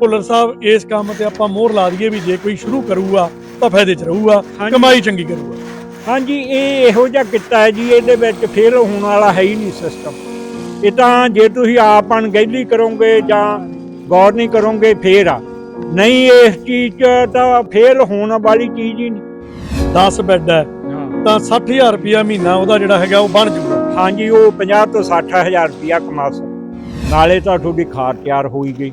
ਭੁੱਲਰ ਸਾਹਿਬ ਇਸ ਕੰਮ ਤੇ ਆਪਾਂ ਮੋਹਰ ਲਾ ਦਈਏ ਵੀ ਜੇ ਕੋਈ ਸ਼ੁਰੂ ਕਰੂਗਾ ਤਾਂ ਫਾਇਦੇ 'ਚ ਰਹੂਗਾ ਹਾਂਜੀ। ਕਮਾਈ ਚੰਗੀ ਕਰੂਗਾ। ਹਾਂਜੀ ਇਹ ਇਹੋ ਜਿਹਾ ਕਿੱਤਾ ਹੈ ਜੀ ਇਹਦੇ ਵਿੱਚ ਫੇਲ ਹੋਣ ਵਾਲਾ ਹੈ ਹੀ ਨਹੀਂ ਸਿਸਟਮ ਇਹ ਤਾਂ ਜੇ ਤੁਸੀਂ ਆਪ ਅਣਗਹਿਲੀ ਕਰੋਗੇ ਜਾਂ ਗੌਰ ਨਹੀਂ ਕਰੋਗੇ ਫੇਰ ਆ। ਨਹੀਂ ਇਸ ਚੀਜ਼ 'ਚ ਤਾਂ ਫੇਲ ਹੋਣ ਵਾਲੀ ਚੀਜ਼ ਹੀ ਨਹੀਂ। 10 ਬੈੱਡ ਹੈ ਤਾਂ 60000 ਰੁਪਿਆ ਮਹੀਨਾ ਉਹਦਾ ਜਿਹੜਾ ਹੈਗਾ ਉਹ ਬਣ ਜੂਗਾ। ਹਾਂਜੀ ਉਹ 50 ਤੋਂ 60 ਹਜ਼ਾਰ ਰੁਪਇਆ ਕਮਾ ਸਕਦੇ। ਨਾਲੇ ਤਾਂ ਤੁਹਾਡੀ ਖਾਦ ਤਿਆਰ ਹੋਈ ਗਈ।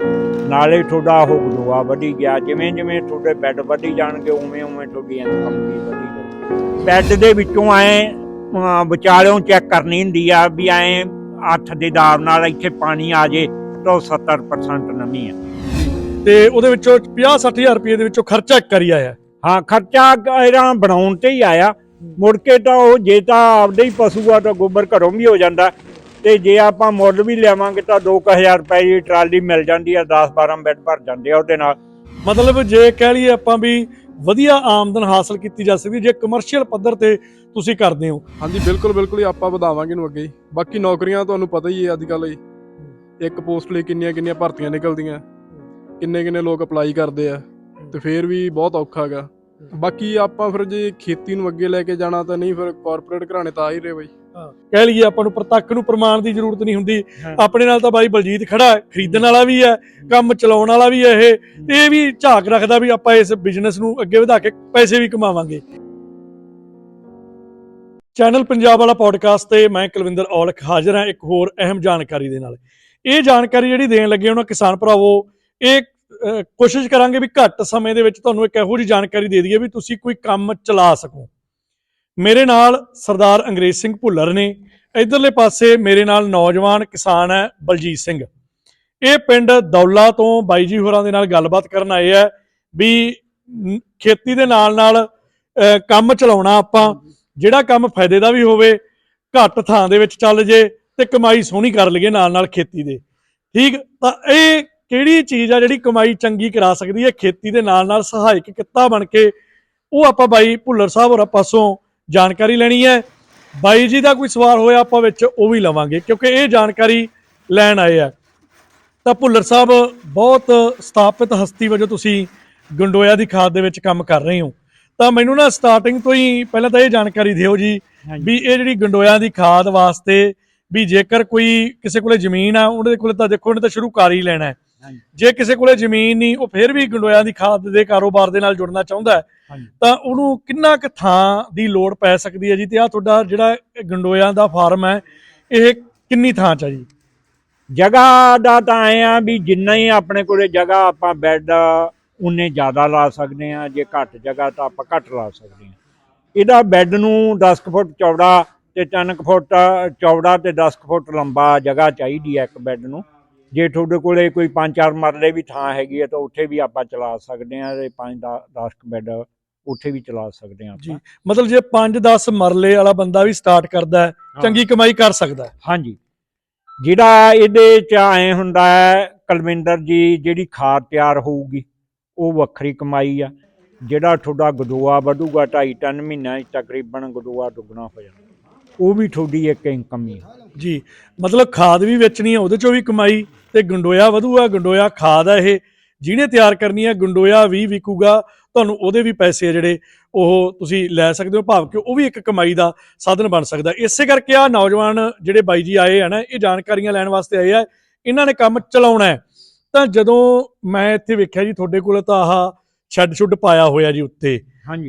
ਨਾਲੇ ਤੁਹਾਡਾ ਉਹ ਗਲੋਆ ਵਧੀ ਗਿਆ। ਜਿਵੇਂ ਜਿਵੇਂ ਤੁਹਾਡੇ ਬੈੱਡ ਵਧੀ ਜਾਣਗੇ ਉਵੇਂ ਉਵੇਂ ਤੁਹਾਡੀ ਇਨਕਮ ਵੀ ਵਧੀ ਜਾਊਗੀ ਬੈੱਡ ਦੇ ਵਿੱਚੋਂ ਐ ਵਿਚਾਲਿਓਂ ਚੈੱਕ ਕਰਨੀ ਹੁੰਦੀ ਆ ਵੀ ਐ ਅੱਠ ਦੇ ਦਾਬ ਨਾਲ ਇੱਥੇ ਪਾਣੀ ਆ ਜੇ ਤਾਂ ਉਹ 70% ਨਮੀ ਆ। ਤੇ ਉਹਦੇ ਵਿੱਚੋਂ 50 60000 ਰੁਪਏ ਦੇ ਵਿੱਚੋਂ ਖਰਚਾ ਇੱਕ ਕਰੀ ਆਇਆ। ਹਾਂ ਖਰਚਾ ਇਹਦਾ ਬਣਾਉਣ ਤੇ ਹੀ ਆਇਆ। ਮੁੜ ਕੇ ਤਾਂ ਉਹ ਜੇ ਤਾਂ ਆਪਦੇ ਹੀ ਪਸ਼ੂ ਆ ਤਾਂ ਗੋਬਰ ਘਰੋਂ ਵੀ ਹੋ ਜਾਂਦਾ। ਤੇ ਜੇ ਆਪਾਂ ਮੁੱਲ ਵੀ ਲਿਆਵਾਂਗੇ ਤਾਂ 2000 ਰੁਪਏ ਦੀ ਟਰਾਲੀ ਮਿਲ ਜਾਂਦੀ ਆ 10 12 ਬੈੱਡ ਭਰ ਜਾਂਦੇ ਆ ਉਹਦੇ ਨਾਲ। ਮਤਲਬ ਜੇ ਕਹਿ ਲਈਏ ਆਪਾਂ ਵੀ ਵਧੀਆ ਆਮਦਨ ਹਾਸਲ ਕੀਤੀ ਜਾ ਸਕਦੀ ਜੇ ਕਮਰਸ਼ੀਅਲ ਪੱਧਰ ਤੇ ਤੁਸੀਂ ਕਰਦੇ ਹੋ। ਹਾਂਜੀ ਬਿਲਕੁਲ ਬਿਲਕੁਲ ਹੀ ਆਪਾਂ ਵਧਾਵਾਂਗੇ ਨੂੰ ਅੱਗੇ। ਬਾਕੀ ਨੌਕਰੀਆਂ ਤੁਹਾਨੂੰ ਪਤਾ ਹੀ ਹੈ ਅੱਜ ਕੱਲ੍ਹ ਇੱਕ ਪੋਸਟ ਲਈ ਕਿੰਨੀਆਂ ਕਿੰਨੀਆਂ ਭਰਤੀਆਂ ਨਿਕਲਦੀਆਂ। ਕਿੰਨੇ ਕਿੰਨੇ ਲੋਕ ਅਪਲਾਈ ਕਰਦੇ ਆ। ਤੇ ਫੇਰ ਵੀ ਬਹੁਤ ਔਖਾ ਹੈਗਾ। ਬਾਕੀ ਆਪਾਂ ਫਿਰ ਜੇ ਖੇਤੀ ਨੂੰ ਅੱਗੇ ਲੈ ਕੇ ਜਾਣਾ ਤਾਂ ਨਹੀਂ ਫਿਰ ਕਾਰਪੋਰੇਟ ਘਰਾਣੇ ਤਾਂ ਆ ਹੀ ਰਹੇ ਬਈ। ਕਹਿ ਲਈਏ ਆਪਾਂ ਨੂੰ ਪ੍ਰਤੱਖ ਨੂੰ ਪ੍ਰਮਾਣ ਦੀ ਜ਼ਰੂਰਤ ਨਹੀਂ ਹੁੰਦੀ। ਆਪਣੇ ਨਾਲ ਤਾਂ ਬਾਈ ਬਲਜੀਤ ਖੜਾ ਹੈ ਖਰੀਦਣ ਵਾਲਾ ਵੀ ਹੈ ਕੰਮ ਚਲਾਉਣ ਵਾਲਾ ਵੀ ਹੈ ਇਹ। ਇਹ ਵੀ ਝਾਕ ਰੱਖਦਾ ਵੀ ਆਪਾਂ ਇਸ ਬਿਜ਼ਨਸ ਨੂੰ ਅੱਗੇ ਵਧਾ ਕੇ ਪੈਸੇ ਵੀ ਕਮਾਵਾਂਗੇ। ਚੈਨਲ ਪੰਜਾਬ ਵਾਲਾ ਪੋਡਕਾਸਟ ਤੇ ਮੈਂ ਕੁਲਵਿੰਦਰ ਔਲਖ ਹਾਜ਼ਰ ਹਾਂ ਇੱਕ ਹੋਰ ਅਹਿਮ ਜਾਣਕਾਰੀ ਦੇ ਨਾਲ। ਇਹ ਜਾਣਕਾਰੀ ਜਿਹੜੀ ਦੇਣ ਲੱਗੇ ਉਹਨਾਂ ਕਿਸਾਨ ਭਰਾਵੋ ਇਹ ਕੋਸ਼ਿਸ਼ ਕਰਾਂਗੇ ਵੀ ਘੱਟ ਸਮੇਂ ਦੇ ਵਿੱਚ ਤੁਹਾਨੂੰ ਇੱਕ ਇਹੋ ਜਿਹੀ ਜਾਣਕਾਰੀ ਦੇ ਦਈਏ ਵੀ ਤੁਸੀਂ ਕੋਈ ਕੰਮ ਚਲਾ ਸਕੋ। ਮੇਰੇ ਨਾਲ ਸਰਦਾਰ ਅੰਗਰੇਜ਼ ਸਿੰਘ ਭੁੱਲਰ ਨੇ, ਇਧਰਲੇ ਪਾਸੇ ਮੇਰੇ ਨਾਲ ਨੌਜਵਾਨ ਕਿਸਾਨ ਹੈ ਬਲਜੀਤ ਸਿੰਘ। ਇਹ ਪਿੰਡ ਦੌਲਾ ਤੋਂ ਬਾਈ ਜੀ ਹੋਰਾਂ ਦੇ ਨਾਲ ਗੱਲਬਾਤ ਕਰਨ ਆਏ ਆ ਵੀ ਖੇਤੀ ਦੇ ਨਾਲ ਨਾਲ ਕੰਮ ਚਲਾਉਣਾ ਆਪਾਂ, ਜਿਹੜਾ ਕੰਮ ਫਾਇਦੇ ਦਾ ਵੀ ਹੋਵੇ, ਘੱਟ ਥਾਂ ਦੇ ਵਿੱਚ ਚੱਲ ਜੇ ਤੇ ਕਮਾਈ ਸੋਹਣੀ ਕਰ ਲਈਏ ਨਾਲ ਨਾਲ ਖੇਤੀ ਦੇ। ਠੀਕ, ਤਾਂ ਇਹ ਕਿਹੜੀ ਚੀਜ਼ ਆ ਜਿਹੜੀ ਕਮਾਈ ਚੰਗੀ ਕਰਾ ਸਕਦੀ ਹੈ, ਖੇਤੀ ਦੇ ਨਾਲ ਨਾਲ ਸਹਾਇਕ ਕਿੱਤਾ ਬਣ ਕੇ, ਉਹ ਆਪਾਂ ਬਾਈ ਭੁੱਲਰ ਸਾਹਿਬ ਹੋਰਾਂ ਪਾਸੋਂ ਜਾਣਕਾਰੀ ਲੈਣੀ ਹੈ ਬਾਈ ਜੀ ਦਾ ਕੋਈ ਸਵਾਲ ਹੋਇਆ ਆਪਾਂ ਵਿੱਚ ਉਹ ਵੀ ਲਵਾਂਗੇ ਕਿਉਂਕਿ ਇਹ ਜਾਣਕਾਰੀ ਲੈਣ ਆਏ ਆ ਤਾਂ ਭੁੱਲਰ ਸਾਹਿਬ ਬਹੁਤ ਸਥਾਪਿਤ ਹਸਤੀ ਵਜੋਂ ਤੁਸੀਂ ਗੰਡੋਇਆ ਦੀ ਖਾਦ ਦੇ ਵਿੱਚ ਕੰਮ ਕਰ ਰਹੇ ਹੋ ਤਾਂ ਮੈਨੂੰ ਨਾ ਸਟਾਰਟਿੰਗ ਤੋਂ ਹੀ ਪਹਿਲਾਂ ਤਾਂ ਇਹ ਜਾਣਕਾਰੀ ਦਿਓ ਜੀ। ਵੀ ਇਹ ਜਿਹੜੀ ਗੰਡੋਇਆ ਦੀ ਖਾਦ ਵਾਸਤੇ ਵੀ ਜੇਕਰ ਕੋਈ ਕਿਸੇ ਕੋਲੇ ਜ਼ਮੀਨ ਆ ਉਹਦੇ ਕੋਲੇ ਤਾਂ ਦੇਖੋ ਉਹਨੇ ਤਾਂ ਸ਼ੁਰੂ ਕਰ ਹੀ ਲੈਣਾ ਹੈ। ਜੇ ਕਿਸੇ ਕੋਲੇ ਜ਼ਮੀਨ ਨਹੀਂ ਉਹ ਫਿਰ ਵੀ ਗੰਡੋਇਆ ਦੀ ਖਾਦ ਦੇ ਕਾਰੋਬਾਰ ਦੇ ਨਾਲ ਜੁੜਨਾ ਚਾਹੁੰਦਾ ਹੈ। ਤਾਂ ਉਹਨੂੰ ਕਿੰਨਾ ਕੁ ਥਾਂ ਦੀ ਲੋੜ ਪੈ ਸਕਦੀ ਹੈ ਜੀ? ਤੇ ਆ ਤੁਹਾਡਾ ਜਿਹੜਾ ਗੰਡੋਇਆਂ ਦਾ ਫਾਰਮ ਹੈ ਇਹ ਕਿੰਨੀ ਥਾਂ ਚ ਜੀ? ਜਗ੍ਹਾ ਦਾ ਤਾਂ ਐ ਆ ਵੀ ਜਿੰਨਾ ਹੀ ਆਪਣੇ ਕੋਲੇ ਜਗ੍ਹਾ ਆਪਾਂ ਬੈੱਡ ਉਨੇ ਜ਼ਿਆਦਾ ਲਾ ਸਕਦੇ ਆ ਜੇ ਘੱਟ ਜਗ੍ਹਾ ਤਾਂ ਆਪਾਂ ਘੱਟ ਲਾ ਸਕਦੇ ਆ ਇਹਦਾ ਬੈੱਡ ਨੂੰ 10 ਕੁ ਫੁੱਟ ਚੌੜਾ ਤੇ 3 ਕੁ ਫੁੱਟ ਚੌੜਾ ਤੇ 10 ਕੁ ਫੁੱਟ ਲੰਬਾ ਜਗ੍ਹਾ ਚਾਹੀਦੀ ਹੈ ਇੱਕ ਬੈੱਡ ਨੂੰ। ਜੇ ਤੁਹਾਡੇ ਕੋਲੇ ਕੋਈ 5-4 ਮਰਲੇ ਵੀ ਥਾਂ ਹੈਗੀ ਹੈ ਤਾਂ ਉੱਥੇ ਵੀ ਆਪਾਂ ਚਲਾ ਸਕਦੇ ਆ ਤੇ 5-10 ਬੈੱਡ ਉੱਥੇ ਵੀ ਚਲਾ ਸਕਦੇ ਆ ਜੀ। ਆਪਾਂ। ਮਤਲਬ ਜੇ 5-10 ਮਰਲੇ ਵਾਲਾ ਬੰਦਾ ਵੀ ਸਟਾਰਟ ਕਰਦਾ ਹੈ ਚੰਗੀ ਕਮਾਈ ਕਰ ਸਕਦਾ ਹੈ। ਹਾਂਜੀ। ਜਿਹੜਾ ਇਹਦੇ ਚ ਐ ਹੁੰਦਾ ਹੈ ਕਲਵਿੰਦਰ ਜੀ ਜਿਹੜੀ ਖਾਦ ਤਿਆਰ ਹੋਊਗੀ ਉਹ ਵੱਖਰੀ ਕਮਾਈ ਆ। ਜਿਹੜਾ ਤੁਹਾਡਾ ਗਡੋਆ ਵਧੂਗਾ 2.5 ਟਨ ਮਹੀਨਾ 'ਚ ਤਕਰੀਬਨ ਗਡੋਆ ਦੁੱਗਣਾ ਹੋ ਜਾਂਦਾ। ਉਹ ਵੀ ਤੁਹਾਡੀ ਇੱਕ ਇਨਕਮ ਹੀ ਆ। ਜੀ ਮਤਲਬ ਖਾਦ ਵੀ ਵੇਚਣੀ ਹੈ ਉਹਦੇ ਚੋਂ ਵੀ ਕਮਾਈ ਤੇ ਗੰਡੋਇਆ ਵਧੂਗਾ ਗੰਡੋਇਆ ਖਾਦ ਆ ਇਹ। ਜਿਹਨੇ ਤਿਆਰ ਕਰਨੀ ਹੈ ਗੰਡੋਇਆ ਵੀ ਵਿਕੂਗਾ। ਤੁਹਾਨੂੰ ਉਹਦੇ ਵੀ ਪੈਸੇ ਆ ਜਿਹੜੇ ਉਹ ਤੁਸੀਂ ਲੈ ਸਕਦੇ ਹੋ ਭਾਵ ਕਿ ਉਹ ਵੀ ਇੱਕ ਕਮਾਈ ਦਾ ਸਾਧਨ ਬਣ ਸਕਦਾ। ਇਸੇ ਕਰਕੇ ਆ ਨੌਜਵਾਨ ਜਿਹੜੇ ਬਾਈ ਜੀ ਆਏ ਆ ਨਾ ਇਹ ਜਾਣਕਾਰੀਆਂ ਲੈਣ ਵਾਸਤੇ ਆਏ ਆ। ਇਹਨਾਂ ਨੇ ਕੰਮ ਚਲਾਉਣਾ ਹੈ। ਤਾਂ ਜਦੋਂ ਮੈਂ ਇੱਥੇ ਵੇਖਿਆ ਜੀ ਤੁਹਾਡੇ ਕੋਲ ਤਾਂ ਆਹ ਛੱਡ ਛੁੱਡ ਪਾਇਆ ਹੋਇਆ ਜੀ ਉੱਤੇ।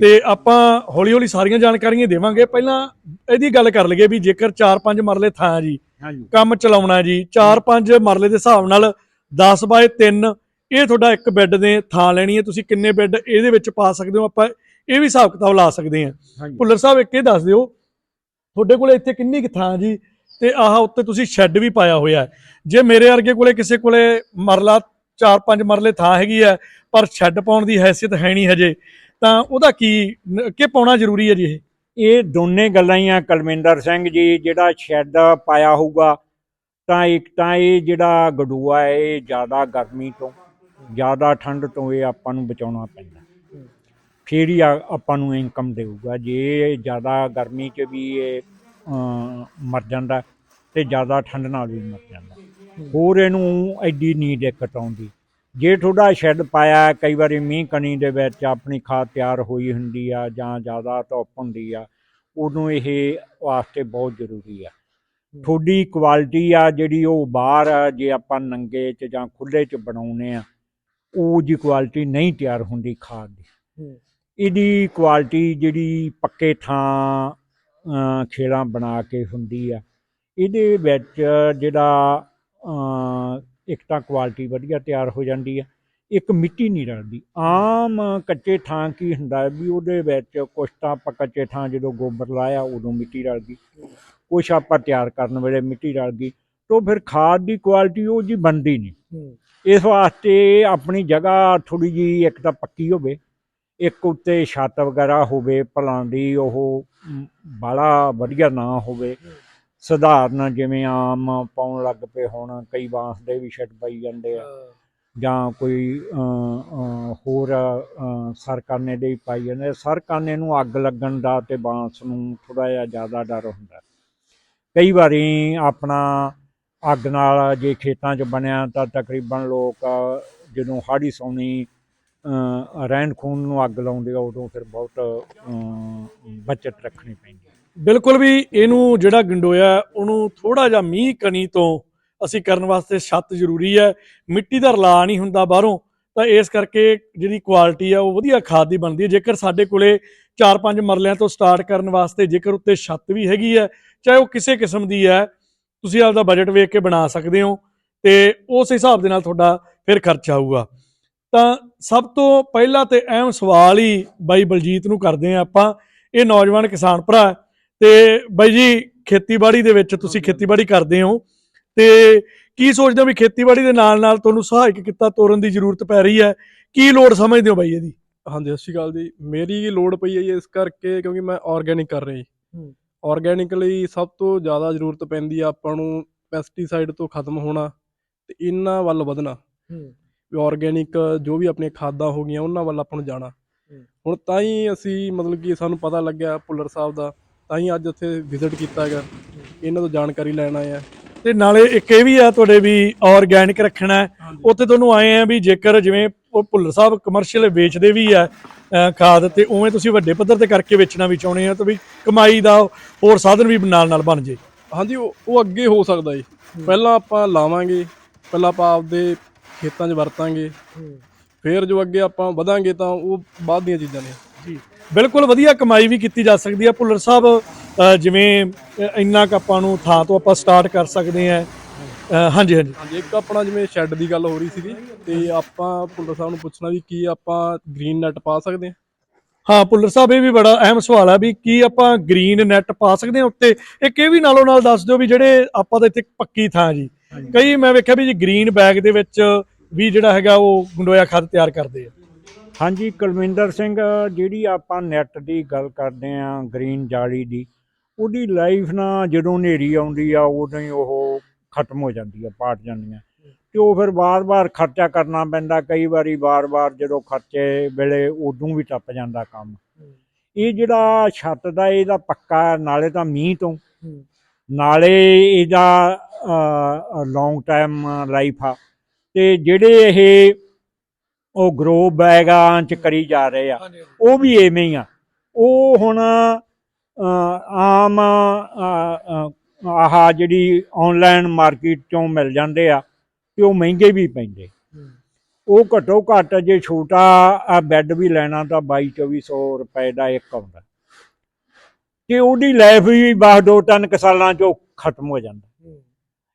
ਤੇ ਆਪਾਂ ਹੌਲੀ ਹੌਲੀ ਸਾਰੀਆਂ ਜਾਣਕਾਰੀਆਂ ਦੇਵਾਂਗੇ। ਪਹਿਲਾਂ ਇਹਦੀ ਗੱਲ ਕਰ ਲਈਏ ਵੀ ਜੇਕਰ 4-5 ਮਰਲੇ ਥਾਂ ਜੀ ਹਾਂਜੀ। ਕੰਮ ਚਲਾਉਣਾ ਜੀ। 4-5 ਮਰਲੇ ਦੇ ਹਿਸਾਬ ਨਾਲ 10 ਬਾਏ 3 ਇਹ ਤੁਹਾਡਾ ਇੱਕ ਬੈੱਡ ਦੇ ਥਾਂ ਲੈਣੀ ਹੈ। ਤੁਸੀਂ ਕਿੰਨੇ ਬੈੱਡ ਇਹਦੇ ਵਿੱਚ ਪਾ ਸਕਦੇ ਹੋ? ਆਪਾਂ ਇਹ ਵੀ ਹਿਸਾਬ ਕਿਤਾਬ ਲਾ ਸਕਦੇ ਹਾਂ। ਭੁੱਲਰ ਸਾਹਿਬ ਇੱਕ ਇਹ ਦੱਸ ਦਿਓ ਤੁਹਾਡੇ ਕੋਲੇ ਇੱਥੇ ਕਿੰਨੀ ਕੁ ਥਾਂ ਜੀ? ਤੇ ਆਹ ਉੱਤੇ ਤੁਸੀਂ ਸ਼ੈੱਡ ਵੀ ਪਾਇਆ ਹੋਇਆ ਜੇ ਮੇਰੇ ਵਰਗੇ ਕੋਲੇ ਕਿਸੇ ਕੋਲੇ ਮਰਲਾ 4-5 ਮਰਲੇ ਥਾਂ ਹੈਗੀ ਹੈ ਪਰ ਸ਼ੈੱਡ ਪਾਉਣ ਦੀ ਹੈਸੀਅਤ ਹੈ ਨਹੀਂ ਹਜੇ ਤਾਂ ਉਹਦਾ ਕੀ ਕਿ ਪਾਉਣਾ ਜ਼ਰੂਰੀ ਹੈ ਜੀ ਇਹ? ਇਹ ਦੋਨੇ ਗੱਲਾਂ ਹੀ ਆ ਕਲਵਿੰਦਰ ਸਿੰਘ ਜੀ, ਜਿਹੜਾ ਸ਼ੈੱਡ ਪਾਇਆ ਹੋਊਗਾ, ਤਾਂ ਇੱਕ ਤਾਂ ਇਹ ਜਿਹੜਾ ਗਡੂਆ ਹੈ, ਇਹ ਜ਼ਿਆਦਾ ਗਰਮੀ ਤੋਂ, ਜ਼ਿਆਦਾ ਠੰਡ ਤੋਂ ਇਹ ਆਪਾਂ ਨੂੰ ਬਚਾਉਣਾ ਪੈਂਦਾ। ਫਿਰ ਹੀ ਆਪਾਂ ਨੂੰ ਇਨਕਮ ਦੇਊਗਾ, ਜੇ ਜ਼ਿਆਦਾ ਗਰਮੀ 'ਚ ਵੀ ਇਹ ਮਰ ਜਾਂਦਾ ਤੇ ਜ਼ਿਆਦਾ ਠੰਡ ਨਾਲ ਵੀ ਮਰ ਜਾਂਦਾ। ਹੋਰ ਇਹਨੂੰ ਐਡੀ ਨਹੀਂ ਦਿੱਕਤ ਆਉਂਦੀ। ਜੇ ਤੁਹਾਡਾ ਸ਼ੈੱਡ ਪਾਇਆ ਕਈ ਵਾਰੀ ਮੀਂਹ ਕਣੀ ਦੇ ਵਿੱਚ ਆਪਣੀ ਖਾਦ ਤਿਆਰ ਹੋਈ ਹੁੰਦੀ ਆ ਜਾਂ ਜ਼ਿਆਦਾ ਧੁੱਪ ਹੁੰਦੀ ਆ ਉਦੋਂ ਇਹ ਵਾਸਤੇ ਬਹੁਤ ਜ਼ਰੂਰੀ ਆ। ਤੁਹਾਡੀ ਕੁਆਲਿਟੀ ਆ ਜਿਹੜੀ ਉਹ ਬਾਹਰ ਆ, ਜੇ ਆਪਾਂ ਨੰਗੇ 'ਚ ਜਾਂ ਖੁੱਲੇ 'ਚ ਬਣਾਉਨੇ ਆ ਉਹ ਜੀ ਕੁਆਲਿਟੀ ਨਹੀਂ ਤਿਆਰ ਹੁੰਦੀ ਖਾਦ ਦੀ। ਇਹਦੀ ਕੁਆਲਿਟੀ ਜਿਹੜੀ ਪੱਕੇ ਥਾਂ ਖੇਲਾਂ ਬਣਾ ਕੇ ਹੁੰਦੀ ਆ ਇਹਦੇ ਵਿੱਚ ਜਿਹੜਾ ਇੱਕ ਤਾਂ ਕੁਆਲਿਟੀ ਵਧੀਆ ਤਿਆਰ ਹੋ ਜਾਂਦੀ ਆ ਇੱਕ ਮਿੱਟੀ ਨਹੀਂ ਰਲਦੀ। ਆਮ ਕੱਚੇ ਥਾਂ ਕੀ ਹੁੰਦਾ ਵੀ ਉਹਦੇ ਵਿੱਚ ਕੁਛ ਤਾਂ ਆਪਾਂ ਕੱਚੇ ਥਾਂ ਜਦੋਂ ਗੋਬਰ ਲਾਇਆ ਉਦੋਂ ਮਿੱਟੀ ਰਲ ਗਈ। ਕੁਛ ਆਪਾਂ ਤਿਆਰ ਕਰਨ ਵੇਲੇ ਮਿੱਟੀ ਰਲ ਗਈ ਤੋਂ ਫਿਰ ਖਾਦ ਦੀ ਕੁਆਲਿਟੀ ਉਹ ਜੀ ਬਣਦੀ ਨਹੀਂ। ਇਸ ਵਾਸਤੇ ਆਪਣੀ ਜਗ੍ਹਾ ਥੋੜੀ ਜੀ ਇੱਕ ਤਾਂ ਪੱਕੀ ਹੋਵੇ ਇੱਕ ਉੱਤੇ ਛੱਤ ਵਗੈਰਾ ਹੋਵੇ ਭਲਾਂ ਦੀ ਉਹ ਬਾਲਾ ਵਧੀਆ ਨਾ ਹੋਵੇ। ਸਧਾਰਨ ਜਿਵੇਂ ਆਮ ਪਾਉਣ ਲੱਗ ਪਏ ਹੁਣ ਕਈ ਬਾਂਸ ਦੇ ਵੀ ਛੱਟ ਪਾਈ ਜਾਂਦੇ ਆ। ਜਾਂ ਕੋਈ ਹੋਰ ਸਰਕਾਨੇ ਦੇ ਪਾਈ ਜਾਂਦੇ। ਸਰਕਾਨੇ ਨੂੰ ਅੱਗ ਲੱਗਣ ਦਾ ਤੇ ਬਾਂਸ ਨੂੰ ਥੋੜਾ ਜਿਹਾ ਜ਼ਿਆਦਾ ਡਰ ਹੁੰਦਾ। ਕਈ ਵਾਰੀ ਆਪਣਾ ਅੱਗ ਨਾਲ ਜੇ ਖੇਤਾਂ 'ਚ ਬਣਿਆ ਤਾਂ ਤਕਰੀਬਨ ਲੋਕ ਜਦੋਂ ਹਾੜੀ ਸੌਣੀ ਰਹਿਣ ਖੂਨ ਨੂੰ ਅੱਗ ਲਾਉਂਦੇ ਆ ਉਦੋਂ ਫਿਰ ਬਹੁਤ ਬਚਤ ਰੱਖਣੀ ਪੈਂਦੀ ਬਿਲਕੁਲ ਵੀ ਇਹਨੂੰ ਜਿਹੜਾ ਗੰਡੋਇਆ, ਉਹਨੂੰ ਥੋੜਾ ਜਿਹਾ ਮੀਂਹ ਕਣੀ ਤੋਂ ਅਸੀਂ ਕਰਨ ਵਾਸਤੇ ਛੱਤ ਜ਼ਰੂਰੀ ਹੈ। ਮਿੱਟੀ ਦਾ ਰਲਾ ਨਹੀਂ ਹੁੰਦਾ ਬਾਹਰੋਂ, ਤਾਂ ਇਸ ਕਰਕੇ ਜਿਹੜੀ ਕੁਆਲਿਟੀ ਆ, ਉਹ ਵਧੀਆ ਖਾਦ ਦੀ ਬਣਦੀ ਹੈ। ਜੇਕਰ ਸਾਡੇ ਕੋਲੇ 4-5 ਮਰਲਿਆਂ ਤੋਂ ਸਟਾਰਟ ਕਰਨ ਵਾਸਤੇ ਜੇਕਰ ਉੱਤੇ ਛੱਤ ਵੀ ਹੈਗੀ ਹੈ, ਚਾਹੇ ਉਹ ਕਿਸੇ ਕਿਸਮ ਦੀ ਹੈ, ਤੁਸੀਂ ਆਪਦਾ ਬਜਟ ਵੇਖ ਕੇ ਬਣਾ ਸਕਦੇ ਹੋ ਤੇ ਉਸ ਹਿਸਾਬ ਦੇ ਨਾਲ ਤੁਹਾਡਾ ਫਿਰ ਖਰਚਾ ਆਊਗਾ। ਤਾਂ ਸਭ ਤੋਂ ਪਹਿਲਾਂ ਤੇ ਅਹਿਮ ਸਵਾਲ ਹੀ ਬਾਈ ਬਲਜੀਤ ਨੂੰ ਕਰਦੇ ਆ ਆਪਾਂ। ਇਹ ਨੌਜਵਾਨ ਕਿਸਾਨ ਭਰਾ ਤੇ ਬਾਈ ਜੀ ਖੇਤੀਬਾੜੀ ਦੇ ਵਿੱਚ ਤੁਸੀਂ ਖੇਤੀਬਾੜੀ ਕਰਦੇ ਹੋ ਤੇ ਕੀ ਸੋਚਦੇ ਹੋ ਵੀ ਖੇਤੀਬਾੜੀ ਦੇ ਨਾਲ ਨਾਲ ਤੁਹਾਨੂੰ ਸਹਾਇਕ ਕਿੱਤਾ ਤੋਰਨ ਦੀ ਜ਼ਰੂਰਤ ਪੈ ਰਹੀ ਹੈ? ਕੀ ਲੋੜ ਸਮਝਦੇ ਹੋ ਬਾਈ ਇਹਦੀ? ਹਾਂਜੀ ਸਤਿ ਸ਼੍ਰੀ ਅਕਾਲ ਜੀ। ਮੇਰੀ ਲੋੜ ਪਈ ਹੈ ਜੀ ਇਸ ਕਰਕੇ ਕਿਉਂਕਿ ਮੈਂ ਆਰਗੈਨਿਕ ਕਰ ਰਿਹਾ ਜੀ। ਹੂੰ। ਆਰਗੈਨਿਕ ਲਈ ਸਭ ਤੋਂ ਜ਼ਿਆਦਾ ਜ਼ਰੂਰਤ ਪੈਂਦੀ ਆ ਆਪਾਂ ਨੂੰ ਪੈਸਟੀਸਾਈਡ ਤੋਂ ਖਤਮ ਹੋਣਾ ਤੇ ਇਹਨਾਂ ਵੱਲ ਵਧਣਾ। ਵੀ ਆਰਗੈਨਿਕ ਜੋ ਵੀ ਆਪਣੀਆਂ ਖਾਦਾਂ ਹੋ ਗਈਆਂ ਉਹਨਾਂ ਵੱਲ ਆਪਾਂ ਨੂੰ ਜਾਣਾ। ਹੁਣ ਤਾਂ ਹੀ ਅਸੀਂ ਮਤਲਬ ਕਿ ਸਾਨੂੰ ਪਤਾ ਲੱਗਿਆ ਭੁੱਲਰ ਸਾਹਿਬ ਦਾ ਤਾਂ ਹੀ ਅੱਜ ਉੱਥੇ ਵਿਜ਼ਿਟ ਕੀਤਾ ਹੈਗਾ। ਇਹਨਾਂ ਤੋਂ ਜਾਣਕਾਰੀ ਲੈਣ ਆਏ ਆ। ਤੇ ਨਾਲੇ ਇੱਕ ਇਹ ਵੀ ਆ ਤੁਹਾਡੇ ਵੀ ਆਰਗੈਨਿਕ ਰੱਖਣਾ ਹੈ। ਉੱਥੇ ਤੁਹਾਨੂੰ ਆਏ ਆ ਵੀ ਜੇਕਰ ਜਿਵੇਂ ਉਹ ਭੁੱਲਰ ਸਾਹਿਬ ਕਮਰਸ਼ੀਅਲ ਵੇਚਦੇ ਵੀ ਆ ਖਾਦ ਤੇ ਉਵੇਂ ਤੁਸੀਂ ਵੱਡੇ ਪੱਧਰ ਤੇ ਕਰਕੇ ਵੇਚਣਾ ਵੀ ਚਾਹੁੰਦੇ ਆ ਤਾਂ ਵੀ ਕਮਾਈ ਦਾ ਹੋਰ ਸਾਧਨ ਵੀ ਨਾਲ ਨਾਲ ਬਣ ਜੇ। ਹਾਂਜੀ ਉਹ ਉਹ ਅੱਗੇ ਹੋ ਸਕਦਾ ਜੀ। ਪਹਿਲਾਂ ਆਪਾਂ ਲਾਵਾਂਗੇ ਪਹਿਲਾਂ ਆਪਾਂ ਆਪਦੇ ਖੇਤਾਂ 'ਚ ਵਰਤਾਂਗੇ। ਫਿਰ ਜੋ ਅੱਗੇ ਆਪਾਂ ਵਧਾਂਗੇ ਤਾਂ ਉਹ ਬਾਅਦ ਦੀਆਂ ਚੀਜ਼ਾਂ ਨੇ। ਜੀ। ਬਿਲਕੁਲ ਵਧੀਆ ਕਮਾਈ ਵੀ ਕੀਤੀ ਜਾ ਸਕਦੀ ਹੈ। ਭੁੱਲਰ ਸਾਹਿਬ ਜਿਵੇਂ ਇੰਨਾ ਕੁ ਆਪਾਂ ਨੂੰ ਥਾਂ ਤੋਂ ਆਪਾਂ ਸਟਾਰਟ ਕਰ ਸਕਦੇ ਆ ਹਾਂਜੀ ਹਾਂਜੀ। ਹਾਂਜੀ ਇੱਕ ਆਪਣਾ ਜਿਵੇਂ ਸ਼ੈੱਡ ਦੀ ਗੱਲ ਹੋ ਰਹੀ ਸੀਗੀ ਤੇ ਆਪਾਂ ਭੁੱਲਰ ਸਾਹਿਬ ਨੂੰ ਪੁੱਛਣਾ ਵੀ ਕੀ ਆਪਾਂ ਗ੍ਰੀਨ ਨੈਟ ਪਾ ਸਕਦੇ ਹਾਂ? ਹਾਂ ਭੁੱਲਰ ਸਾਹਿਬ ਇਹ ਵੀ ਬੜਾ ਅਹਿਮ ਸਵਾਲ ਹੈ ਵੀ ਕੀ ਆਪਾਂ ਗ੍ਰੀਨ ਨੈਟ ਪਾ ਸਕਦੇ ਹਾਂ ਉੱਤੇ? ਇੱਕ ਇਹ ਵੀ ਨਾਲੋਂ ਨਾਲ ਦੱਸ ਦਿਓ ਵੀ ਜਿਹੜੇ ਆਪਾਂ ਤਾਂ ਇੱਥੇ ਪੱਕੀ ਥਾਂ ਜੀ। ਕਈ ਮੈਂ ਵੇਖਿਆ ਵੀ ਜੀ ਗ੍ਰੀਨ ਬੈਗ ਦੇ ਵਿੱਚ ਵੀ ਜਿਹੜਾ ਹੈਗਾ ਉਹ ਗੁੰਡੋਇਆ ਖਾਦ ਤਿਆਰ ਕਰਦੇ ਆ। ਹਾਂਜੀ, ਕੁਲਵਿੰਦਰ ਸਿੰਘ, ਜਿਹੜੀ ਆਪਾਂ ਨੈਟ ਦੀ ਗੱਲ ਕਰਦੇ ਆਂ ਗ੍ਰੀਨ ਜਾਲੀ ਦੀ, ਉਹਦੀ ਲਾਈਫ ਨਾ ਜਦੋਂ ਹਨੇਰੀ ਆਉਂਦੀ ਆ, ਉਦੋਂ ਹੀ ਉਹ ਖਤਮ ਹੋ ਜਾਂਦੀ ਆ, ਪਾਟ ਜਾਂਦੀਆਂ। ਤੇ ਉਹ ਫਿਰ ਬਾਰ-ਬਾਰ ਖਰਚਾ ਕਰਨਾ ਪੈਂਦਾ, ਕਈ ਵਾਰੀ ਬਾਰ-ਬਾਰ ਜਦੋਂ ਖਰਚੇ ਵੇਲੇ ਉਦੋਂ ਵੀ ਟੱਪ ਜਾਂਦਾ ਕੰਮ। ਇਹ ਜਿਹੜਾ ਛੱਤ ਦਾ, ਇਹਦਾ ਪੱਕਾ, ਨਾਲੇ ਤਾਂ ਮੀਂਹ ਤੋਂ। ਨਾਲੇ ਇਹਦਾ ਲੌਂਗ ਟਾਈਮ ਲਾਈਫ ਆ। ਤੇ ਜਿਹੜੇ ਇਹ ਉਹ ਗਰੋ ਬੈਗਾਂ ਚ ਕਰੀ ਜਾ ਰਹੇ ਆ। ਉਹ ਵੀ ਐਵੇਂ ਹੀ ਆ। ਉਹ ਹੁਣ ਆਮ ਆਹ ਜਿਹੜੀ ਆਨਲਾਈਨ ਮਾਰਕੀਟ ਚੋਂ ਮਿਲ ਜਾਂਦੇ ਆ ਤੇ ਉਹ ਮਹਿੰਗੇ ਵੀ ਪੈਂਦੇ। ਉਹ ਘੱਟੋ ਘੱਟ ਜੇ ਛੋਟਾ ਬੈੱਡ ਵੀ ਲੈਣਾ ਤਾਂ 22 2400 ਰੁਪਏ ਦਾ ਇੱਕ ਆਉਂਦਾ। ਤੇ ਉਹਦੀ ਲਾਈਫ ਵੀ ਬਸ ਦੋ ਤਿੰਨ ਸਾਲਾਂ ਚ ਖਤਮ ਹੋ ਜਾਂਦਾ।